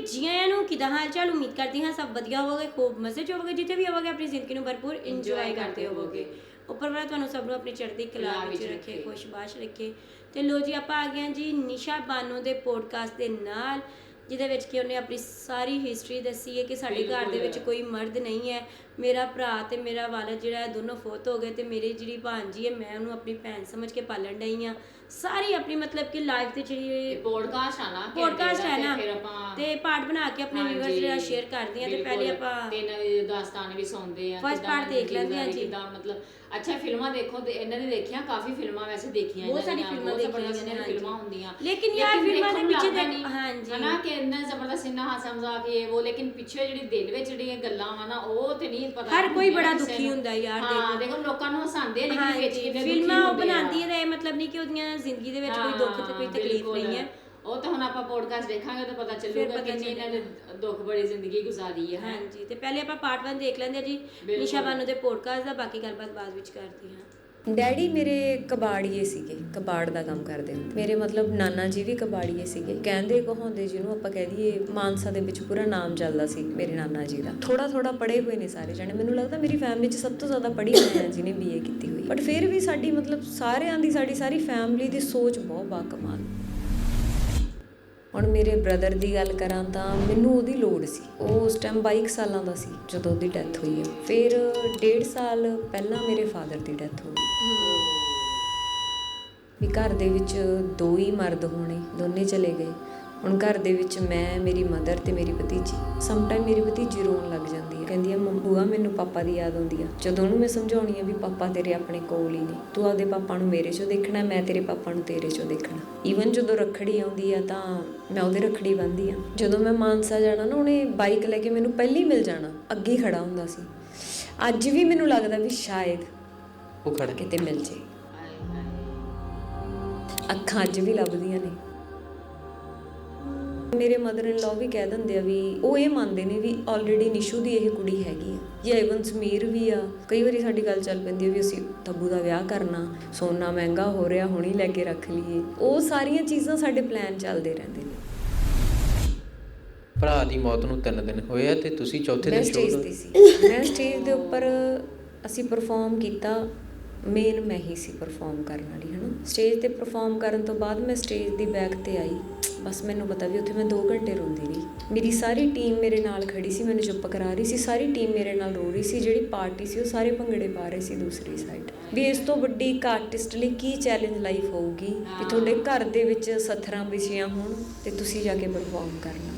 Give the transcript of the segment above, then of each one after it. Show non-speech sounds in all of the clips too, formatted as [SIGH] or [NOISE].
ਜੀ ਆਇਆਂ ਨੂੰ ਕਿਦਾਂ? ਹਾਲ ਚਾਲ ਉਮੀਦ ਕਰਦੀ ਹਾਂ ਸਭ ਵਧੀਆ ਹੋਵੋਗੇ ਖੂਬ ਮਜ਼ੇ ਚ ਹੋਵੋਗੇ ਜਿੱਥੇ ਵੀ ਹੋਵੋਗੇ ਆਪਣੀ ਜ਼ਿੰਦਗੀ ਨੂੰ ਭਰਪੂਰ ਇੰਜੋਏ ਕਰਦੇ ਹੋਵੋਗੇ। ਉੱਪਰ ਵਾਲਾ ਤੁਹਾਨੂੰ ਸਭ ਨੂੰ ਆਪਣੀ ਚੜ੍ਹਦੀ ਕਲਾ ਵਿੱਚ ਰੱਖੇ। ਖੁਸ਼ਬਾਸ਼ ਰੱਖੇ। ਤੇ ਲੋ ਜੀ ਆਪਾਂ ਆ ਗਏ ਹਾਂ ਜੀ ਨਿਸ਼ਾ ਬਾਨੋ ਦੇ ਪੋਡਕਾਸਟ ਦੇ ਨਾਲ ਜਿਹਦੇ ਵਿੱਚ ਕਿ ਉਹਨੇ ਆਪਣੀ ਸਾਰੀ ਹਿਸਟਰੀ ਦੱਸੀ ਹੈ ਕਿ ਸਾਡੇ ਘਰ ਦੇ ਵਿੱਚ। ਕੋਈ ਮਰਦ ਨਹੀਂ ਹੈ। ਮੇਰਾ ਭਰਾ ਤੇ ਮੇਰਾ ਵਾਲਦ ਜਿਹੜਾ ਹੈ ਦੋਨੋਂ ਫੋਤ ਹੋ ਗਏ ਤੇ ਮੇਰੀ ਜਿਹੜੀ ਭਾਂਜੀ ਹੈ ਮੈਂ ਉਹਨੂੰ ਆਪਣੀ ਭੈਣ ਸਮਝ ਕੇ ਪਾਲਣ ਡਈ ਆ ਸਾਰੀ ਆਪਣੀ ਮਤਲਬ ਕਿ ਲਾਈਫ ਤੇ ਜਿਹੜੀ ਪੋਡਕਾਸਟ ਆ ਨਾ ਪੋਡਕਾਸਟ ਦਾ, ਹੈ ਨਾ ਫਿਰ ਆਪਾਂ ਤੇ ਪਾਰਟ ਬਣਾ ਕੇ ਆਪਣੇ ਵਿਊਅਰਸ ਜਿਹੜਾ ਸ਼ੇਅਰ ਕਰਦੀ ਆ ਤੇ ਪਹਿਲੇ। ਆਪਾਂ ਤੇ ਨਵੇਂ ਦਾਸਤਾਨ ਵੀ ਸੁਣਦੇ ਆ ਕਿੱਦਾਂ part ਦੇਖ ਲੈਂਦੇ ਆ ਜੀ। ਕਿੱਦਾਂ ਮਤਲਬ ਅੱਛਾ ਫਿਲਮਾਂ ਦੇਖੋ ਤੇ ਇਹਨਾਂ ਨੇ ਦੇਖੀਆਂ ਕਾਫੀ ਫਿਲਮਾਂ ਵੈਸੇ ਦੇਖੀਆਂ ਬਹੁਤ ਇਹਨਾਂ ਸਾਰੀ ਫਿਲਮਾਂ ਦੇਖੀਆਂ ਨੇ। ਫਿਲਮਾਂ ਹੁੰਦੀਆਂ ਲੇਕਿਨ ਯਾਰ ਫਿਲਮਾਂ ਦੇ ਪਿੱਛੇ ਨਹੀਂ, ਹਾਂਜੀ। ਹਨਾ ਕਿ ਇੰਨਾ ਜ਼ਬਰਦਸਤ ਇੰਨਾ ਹਾਸਾ ਮਜ਼ਾਕ ਇਹ ਉਹ ਲੇਕਿਨ ਪਿੱਛੇ ਜਿਹੜੀ ਦਿਲ ਵਿੱਚ ਜਿਹੜੀਆਂ ਗੱਲਾਂ ਵਾ ਨਾ ਉਹ ਤੇ ਨਹੀਂ ਪਤਾ ਹਰ ਕੋਈ ਬੜਾ ਦੁਖੀ। ਹੁੰਦਾ ਯਾਰ, ਹਾਂ ਦੇਖੋ। ਲੋਕਾਂ ਨੂੰ ਹਸਾਉਂਦੇ ਲੇਕਿਨ ਵਿੱਚ ਕਿੰਨੇ ਦੁਖੀ ਫਿਲਮਾਂ ਉਹ। ਬਣਾਉਂਦੀ ਹੈ ਇਹ ਮਤਲਬ ਨਹੀਂ ਕਿ ਉਹਦੀਆਂ ਜ਼ਿੰਦਗੀ ਦੇ ਵਿੱਚ ਕੋਈ ਦੁੱਖ ਤੇ ਕੋਈ ਤਕਲੀਫ। ਨਹੀਂ ਹੈ ਉਹ ਤਾਂ ਹੁਣ ਆਪਾਂ ਪੋਡਕਾਸਟ ਦੇਖਾਂਗੇ ਤਾਂ ਪਤਾ ਚੱਲੂਗਾ ਕਿ ਇਹਨਾਂ ਨੇ ਦੁੱਖ ਭਰੀ ਜ਼ਿੰਦਗੀ ਗੁਜ਼ਾਰੀ ਹੈ ਹਾਂਜੀ ਤੇ ਪਹਿਲੇ ਆਪਾਂ ਪਾਰਟ 1 ਦੇਖ ਲੈਂਦੇ ਆ ਜੀ। ਨਿਸ਼ਾ ਬਾਨੋ ਦੇ ਪੋਡਕਾਸਟ ਦਾ ਬਾਕੀ ਗੱਲਬਾਤ ਬਾਅਦ ਵਿੱਚ ਕਰਦੀ ਹਾਂ ਡੈਡੀ ਮੇਰੇ ਕਬਾੜੀਏ ਸੀਗੇ, ਕਬਾੜ ਦਾ ਕੰਮ ਕਰਦੇ ਹੁੰਦੇ। ਮੇਰੇ ਮਤਲਬ ਨਾਨਾ ਜੀ ਵੀ ਕਬਾੜੀਏ ਸੀਗੇ। ਕਹਿੰਦੇ ਕਹਾਉਂਦੇ ਜਿਹਨੂੰ ਆਪਾਂ ਕਹਿ ਦਈਏ ਮਾਨਸਾ ਦੇ ਵਿੱਚ ਪੂਰਾ ਨਾਮ ਚੱਲਦਾ ਸੀ ਮੇਰੇ ਨਾਨਾ ਜੀ ਦਾ। ਥੋੜਾ ਥੋੜਾ ਪੜ੍ਹੇ ਹੋਏ ਨੇ ਸਾਰੇ ਜਣੇ। ਮੈਨੂੰ ਲੱਗਦਾ ਮੇਰੀ ਫੈਮਿਲੀ 'ਚ ਸਭ ਤੋਂ ਜ਼ਿਆਦਾ ਪੜ੍ਹੀ ਮੈਂ ਹਾਂ ਜਿਹਨੇ ਬੀਏ ਕੀਤੀ ਹੋਈ। ਬਟ ਫਿਰ ਵੀ ਸਾਡੀ ਮਤਲਬ ਸਾਰਿਆਂ ਦੀ, ਸਾਡੀ ਸਾਰੀ ਫੈਮਿਲੀ ਦੀ ਸੋਚ ਬਹੁਤ ਬਾਕਮਾਲ। ਹੁਣ ਮੇਰੇ ਬ੍ਰਦਰ ਦੀ ਗੱਲ ਕਰਾਂ ਤਾਂ ਮੈਨੂੰ ਉਹਦੀ ਲੋੜ ਸੀ। ਉਹ ਉਸ ਟਾਈਮ 22 ਸਾਲਾਂ ਦਾ ਸੀ, ਜਦੋਂ ਉਹਦੀ ਡੈਥ ਹੋਈ ਹੈ। ਫਿਰ ਡੇਢ ਸਾਲ ਪਹਿਲਾਂ ਮੇਰੇ ਫਾਦਰ ਦੀ ਡੈਥ ਹੋਈ ਵੀ ਘਰ ਦੇ ਵਿੱਚ ਦੋ ਹੀ ਮਰਦ ਹੋਣੇ ਦੋਨੇ ਚਲੇ ਗਏ। ਹੁਣ ਘਰ ਦੇ ਵਿੱਚ ਮੈਂ ਮੇਰੀ ਮਦਰ ਤੇ ਮੇਰੀ ਭਤੀਜੀ ਸਮ ਟਾਈਮ ਮੇਰੀ ਭਤੀਜੀ ਰੋਣ ਲੱਗ ਜਾਂਦੀ ਹੈ। ਕਹਿੰਦੀ ਹੈ ਮੰਮੂਆ ਮੈਨੂੰ ਪਾਪਾ ਦੀ ਯਾਦ ਆਉਂਦੀ ਆ। ਜਦੋਂ ਉਹਨੂੰ ਮੈਂ ਸਮਝਾਉਣੀ ਆ ਵੀ ਪਾਪਾ ਤੇਰੇ ਆਪਣੇ ਕੋਲ ਹੀ ਨੇ ਤੂੰ ਆਪਦੇ ਪਾਪਾ ਨੂੰ ਮੇਰੇ 'ਚੋਂ ਦੇਖਣਾ ਮੈਂ ਤੇਰੇ ਪਾਪਾ ਨੂੰ ਤੇਰੇ 'ਚੋਂ ਦੇਖਣਾ। ਈਵਨ ਜਦੋਂ ਰੱਖੜੀ ਆਉਂਦੀ ਆ ਤਾਂ ਮੈਂ ਉਹਦੇ ਰੱਖੜੀ ਬੰਨ੍ਹਦੀ ਆ। ਜਦੋਂ ਮੈਂ ਮਾਨਸਾ ਜਾਣਾ ਨਾ ਉਹਨੇ ਬਾਈਕ ਲੈ ਕੇ ਮੈਨੂੰ ਪਹਿਲੀ ਮਿਲ ਜਾਣਾ ਅੱਗੇ ਖੜਾ ਹੁੰਦਾ ਸੀ। ਅੱਜ ਵੀ ਮੈਨੂੰ ਲੱਗਦਾ ਵੀ ਸ਼ਾਇਦ ਉਹ ਖੜ ਕਿਤੇ ਮਿਲ ਜੇ। ਅੱਖਾਂ ਅੱਜ ਵੀ ਲੱਭਦੀਆਂ ਨੇ। ਮੇਰੇ ਮਦਰ ਇਨ ਲਾ ਵੀ ਕਹਿ ਦਿੰਦੇ ਆ ਵੀ ਉਹ ਇਹ ਮੰਨਦੇ ਨੇ ਵੀ ਆਲਰੇਡੀ ਨਿਸ਼ੂ ਦੀ ਇਹ ਕੁੜੀ ਹੈਗੀ ਆ। ਜਾਂ ਇਵਨ ਸਮੀਰ ਵੀ ਆ। ਕਈ ਵਾਰੀ ਸਾਡੀ ਗੱਲ ਚੱਲ ਪੈਂਦੀ ਆ ਵੀ ਅਸੀਂ ਤੱਬੂ ਦਾ ਵਿਆਹ ਕਰਨਾ ਸੋਨਾ ਮਹਿੰਗਾ ਹੋ ਰਿਹਾ ਹੁਣੀ ਲੈ ਕੇ ਰੱਖ ਲਈਏ। ਉਹ ਸਾਰੀਆਂ ਚੀਜ਼ਾਂ ਸਾਡੇ ਪਲਾਨ ਚੱਲਦੇ ਰਹਿੰਦੇ ਨੇ। ਭਰਾ ਦੀ ਮੌਤ ਨੂੰ 3 ਦਿਨ ਹੋਏ ਆ ਤੇ ਤੁਸੀਂ ਚੌਥੇ ਮੈਂ ਦਿਨ ਸਟੇਜ ਸ਼ੋਅ ਤੇ ਸੀ। ਮੈਂ ਸਟੇਜ ਦੇ ਉੱਪਰ ਅਸੀਂ ਪਰਫਾਰਮ ਕੀਤਾ। ਮੇਨ ਮੈਂ ਹੀ ਸੀ ਪਰਫਾਰਮ ਕਰਨ ਵਾਲੀ ਹੈ ਨਾ ਸਟੇਜ ਤੇ ਪਰਫਾਰਮ ਕਰਨ ਤੋਂ ਬਾਅਦ ਮੈਂ ਸਟੇਜ ਦੀ ਬੈਕ ਤੇ ਆਈ। ਬਸ ਮੈਨੂੰ ਪਤਾ ਵੀ ਉੱਥੇ ਮੈਂ 2 ਘੰਟੇ ਰੋਂਦੀ ਰਹੀ। ਮੇਰੀ ਸਾਰੀ ਟੀਮ ਮੇਰੇ ਨਾਲ ਖੜੀ ਸੀ, ਮੈਨੂੰ ਚੁੱਪ ਕਰਾ ਰਹੀ ਸੀ। ਸਾਰੀ ਟੀਮ ਮੇਰੇ ਨਾਲ ਰੋ ਰਹੀ ਸੀ, ਜਿਹੜੀ ਪਾਰਟੀ ਸੀ ਉਹ ਸਾਰੇ ਭੰਗੜੇ ਪਾ ਰਹੇ ਸੀ ਦੂਸਰੀ ਸਾਈਡ ਵੀ ਇਸ ਤੋਂ ਵੱਡੀ ਇੱਕ ਆਰਟਿਸਟ ਲਈ ਕੀ ਚੈਲੰਜ ਲਾਈਫ ਹੋਊਗੀ? ਵੀ ਤੁਹਾਡੇ ਘਰ ਦੇ ਵਿੱਚ ਸੱਥਰਾਂ ਵਿਛੀਆਂ ਹੋਣ ਤੇ ਤੁਸੀਂ ਜਾ ਕੇ ਪਰਫਾਰਮ ਕਰਨਾ।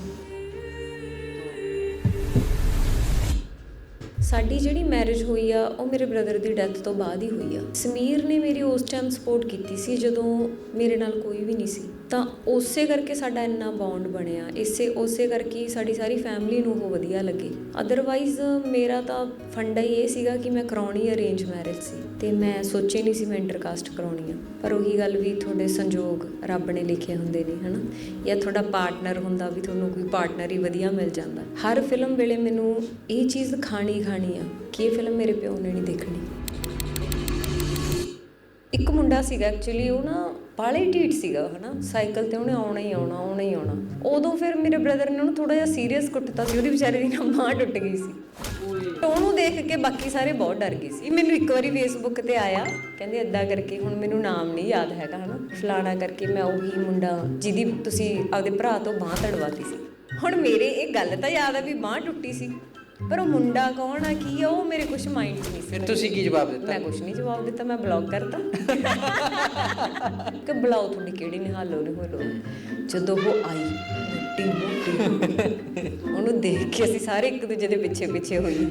ਸਾਡੀ ਜਿਹੜੀ ਮੈਰਿਜ ਹੋਈ ਆ, ਉਹ ਮੇਰੇ ਬ੍ਰਦਰ ਦੀ ਡੈਥ ਤੋਂ ਬਾਅਦ ਹੀ ਹੋਈ ਆ। ਸਮੀਰ ਨੇ ਮੇਰੀ ਉਸ ਟਾਈਮ ਸਪੋਰਟ ਕੀਤੀ ਸੀ, ਜਦੋਂ ਮੇਰੇ ਨਾਲ ਕੋਈ ਵੀ ਨਹੀਂ ਸੀ। ਤਾਂ ਉਸੇ ਕਰਕੇ ਸਾਡਾ ਇੰਨਾ ਬੌਂਡ ਬਣਿਆ। ਇਸੇ, ਉਸੇ ਕਰਕੇ ਸਾਡੀ ਸਾਰੀ ਫੈਮਿਲੀ ਨੂੰ ਉਹ ਵਧੀਆ ਲੱਗੇ। ਅਦਰਵਾਈਜ਼ ਮੇਰਾ ਤਾਂ ਫੰਡਾ ਹੀ ਇਹ ਸੀਗਾ ਕਿ ਮੈਂ ਕਰਾਉਣੀ ਅਰੇਂਜ ਮੈਰਿਜ ਸੀ। ਤੇ ਮੈਂ ਸੋਚੇ ਨਹੀਂ ਸੀ ਮੈਂ ਇੰਟਰਕਾਸਟ ਕਰਾਉਣੀ ਆ। ਪਰ ਉਹੀ ਗੱਲ ਵੀ ਤੁਹਾਡੇ ਸੰਜੋਗ ਰੱਬ ਨੇ ਲਿਖੇ ਹੁੰਦੇ ਨੇ, ਹਨਾ? ਜਾਂ ਤੁਹਾਡਾ ਪਾਰਟਨਰ ਹੁੰਦਾ ਵੀ ਤੁਹਾਨੂੰ ਕੋਈ ਪਾਰਟਨਰ ਹੀ ਵਧੀਆ ਮਿਲ ਜਾਂਦਾ। ਹਰ ਫਿਲਮ ਵੇਲੇ ਮੈਨੂੰ ਇਹ ਚੀਜ਼ ਖਾਣੀ ਖਾਣੀ ਆ ਕਿ ਇਹ ਫਿਲਮ ਮੇਰੇ ਪਿਓ ਨੇ ਨਹੀਂ ਦੇਖਣੀ। ਇੱਕ ਮੁੰਡਾ ਸੀਗਾ ਐਕਚੁਅਲੀ ਉਹ ਨਾ ਬਾਲੇ ਢੀਠ ਸੀਗਾ, ਹਨਾ? ਸਾਈਕਲ ਤੇ ਉਹਨੇ ਆਉਣਾ ਹੀ ਆਉਣਾ ਆਉਣਾ ਹੀ ਆਉਣਾ। ਉਦੋਂ ਫਿਰ ਮੇਰੇ ਬ੍ਰਦਰ ਨੇ ਉਹਨੂੰ ਥੋੜਾ ਜਿਹਾ ਸੀਰੀਅਸ ਕੁੱਟਤਾ ਸੀ, ਉਹਦੀ ਵਿਚਾਰੇ ਦੀ ਨਾ ਟੁੱਟ ਗਈ ਸੀ। ਉਹਨੂੰ ਦੇਖ ਕੇ ਬਾਕੀ ਸਾਰੇ ਬਹੁਤ ਡਰ ਗਏ ਸੀ। ਮੈਨੂੰ ਇੱਕ ਵਾਰੀ ਫੇਸਬੁੱਕ ਤੇ ਆਇਆ, ਕਹਿੰਦੇ ਏਦਾਂ ਕਰਕੇ ਹੁਣ ਮੈਨੂੰ ਨਾਮ ਨਹੀਂ ਯਾਦ ਹੈਗਾ, ਹਨਾ? ਫਲਾਣਾ ਕਰਕੇ ਮੈਂ ਉਹੀ ਮੁੰਡਾ ਜਿਹਦੀ ਤੁਸੀਂ ਆਪਦੇ ਭਰਾ ਤੋਂ ਬਾਂਹ ਤੜਵਾਤੀ ਸੀ। ਹੁਣ ਮੇਰੇ ਇਹ ਗੱਲ ਤਾਂ ਯਾਦ ਆ ਵੀ ਬਾਂਹ ਟੁੱਟੀ ਸੀ। ਪਰ ਉਹ ਮੁੰਡਾ ਕੌਣ ਆ ਕੀ ਆ ਉਹ ਮੇਰੇ ਕੁਝ ਮਾਈਂਡ 'ਚ ਨਹੀਂ ਸੀ ਫਿਰ ਤੁਸੀਂ ਕੀ ਜਵਾਬ ਦਿੱਤਾ? ਮੈਂ ਕੁਝ ਨਹੀਂ ਜਵਾਬ ਦਿੱਤਾ ਮੈਂ ਬਲੌਕ ਕਰਤਾ। ਕਿ ਬੁਲਾਓ ਤੁਹਾਡੀ ਕਿਹੜੀ ਨਿਹਾਲੋ ਨੇ ਹੋਲੋ। ਜਦੋਂ ਉਹ ਆਈ ਉਹਨੂੰ ਦੇਖ ਕੇ ਅਸੀਂ ਸਾਰੇ ਇੱਕ ਦੂਜੇ ਦੇ ਪਿੱਛੇ ਪਿੱਛੇ ਹੋਈ।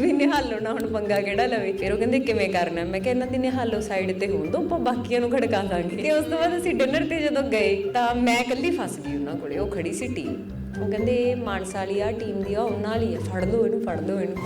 ਵੀ ਨਿਹਾਲੋ ਨਾ ਹੁਣ ਪੰਗਾ ਕਿਹੜਾ ਲਵੇ? ਫਿਰ ਉਹ ਕਹਿੰਦੇ ਕਿਵੇਂ ਕਰਨਾ ਮੈਂ ਕਿਹਾ ਇਹਨਾਂ ਦੀ ਨਿਹਾਲੋ ਸਾਈਡ ਤੇ ਹੋਣ ਦੋ ਆਪਾਂ ਬਾਕੀਆਂ ਨੂੰ ਖੜਕਾ ਦਾਂਗੇ। ਤੇ ਉਸ ਤੋਂ ਬਾਅਦ ਅਸੀਂ ਡਿਨਰ ਤੇ ਜਦੋਂ ਗਏ ਤਾਂ ਮੈਂ ਇਕੱਲੀ ਫਸ ਗਈ ਉਹਨਾਂ ਕੋਲੇ ਉਹ ਖੜੀ ਸੀ ਟੀਮ ਉਹ ਕਹਿੰਦੇ ਇਹ ਮਾਨਸਾ ਵਾਲੀ ਆ ਟੀਮ ਦੀ ਆ ਉਹਨਾਂ ਵਾਲੀ ਆ। ਫੜ ਲਓ ਇਹਨੂੰ ਫੜ ਲਓ ਇਹਨੂੰ।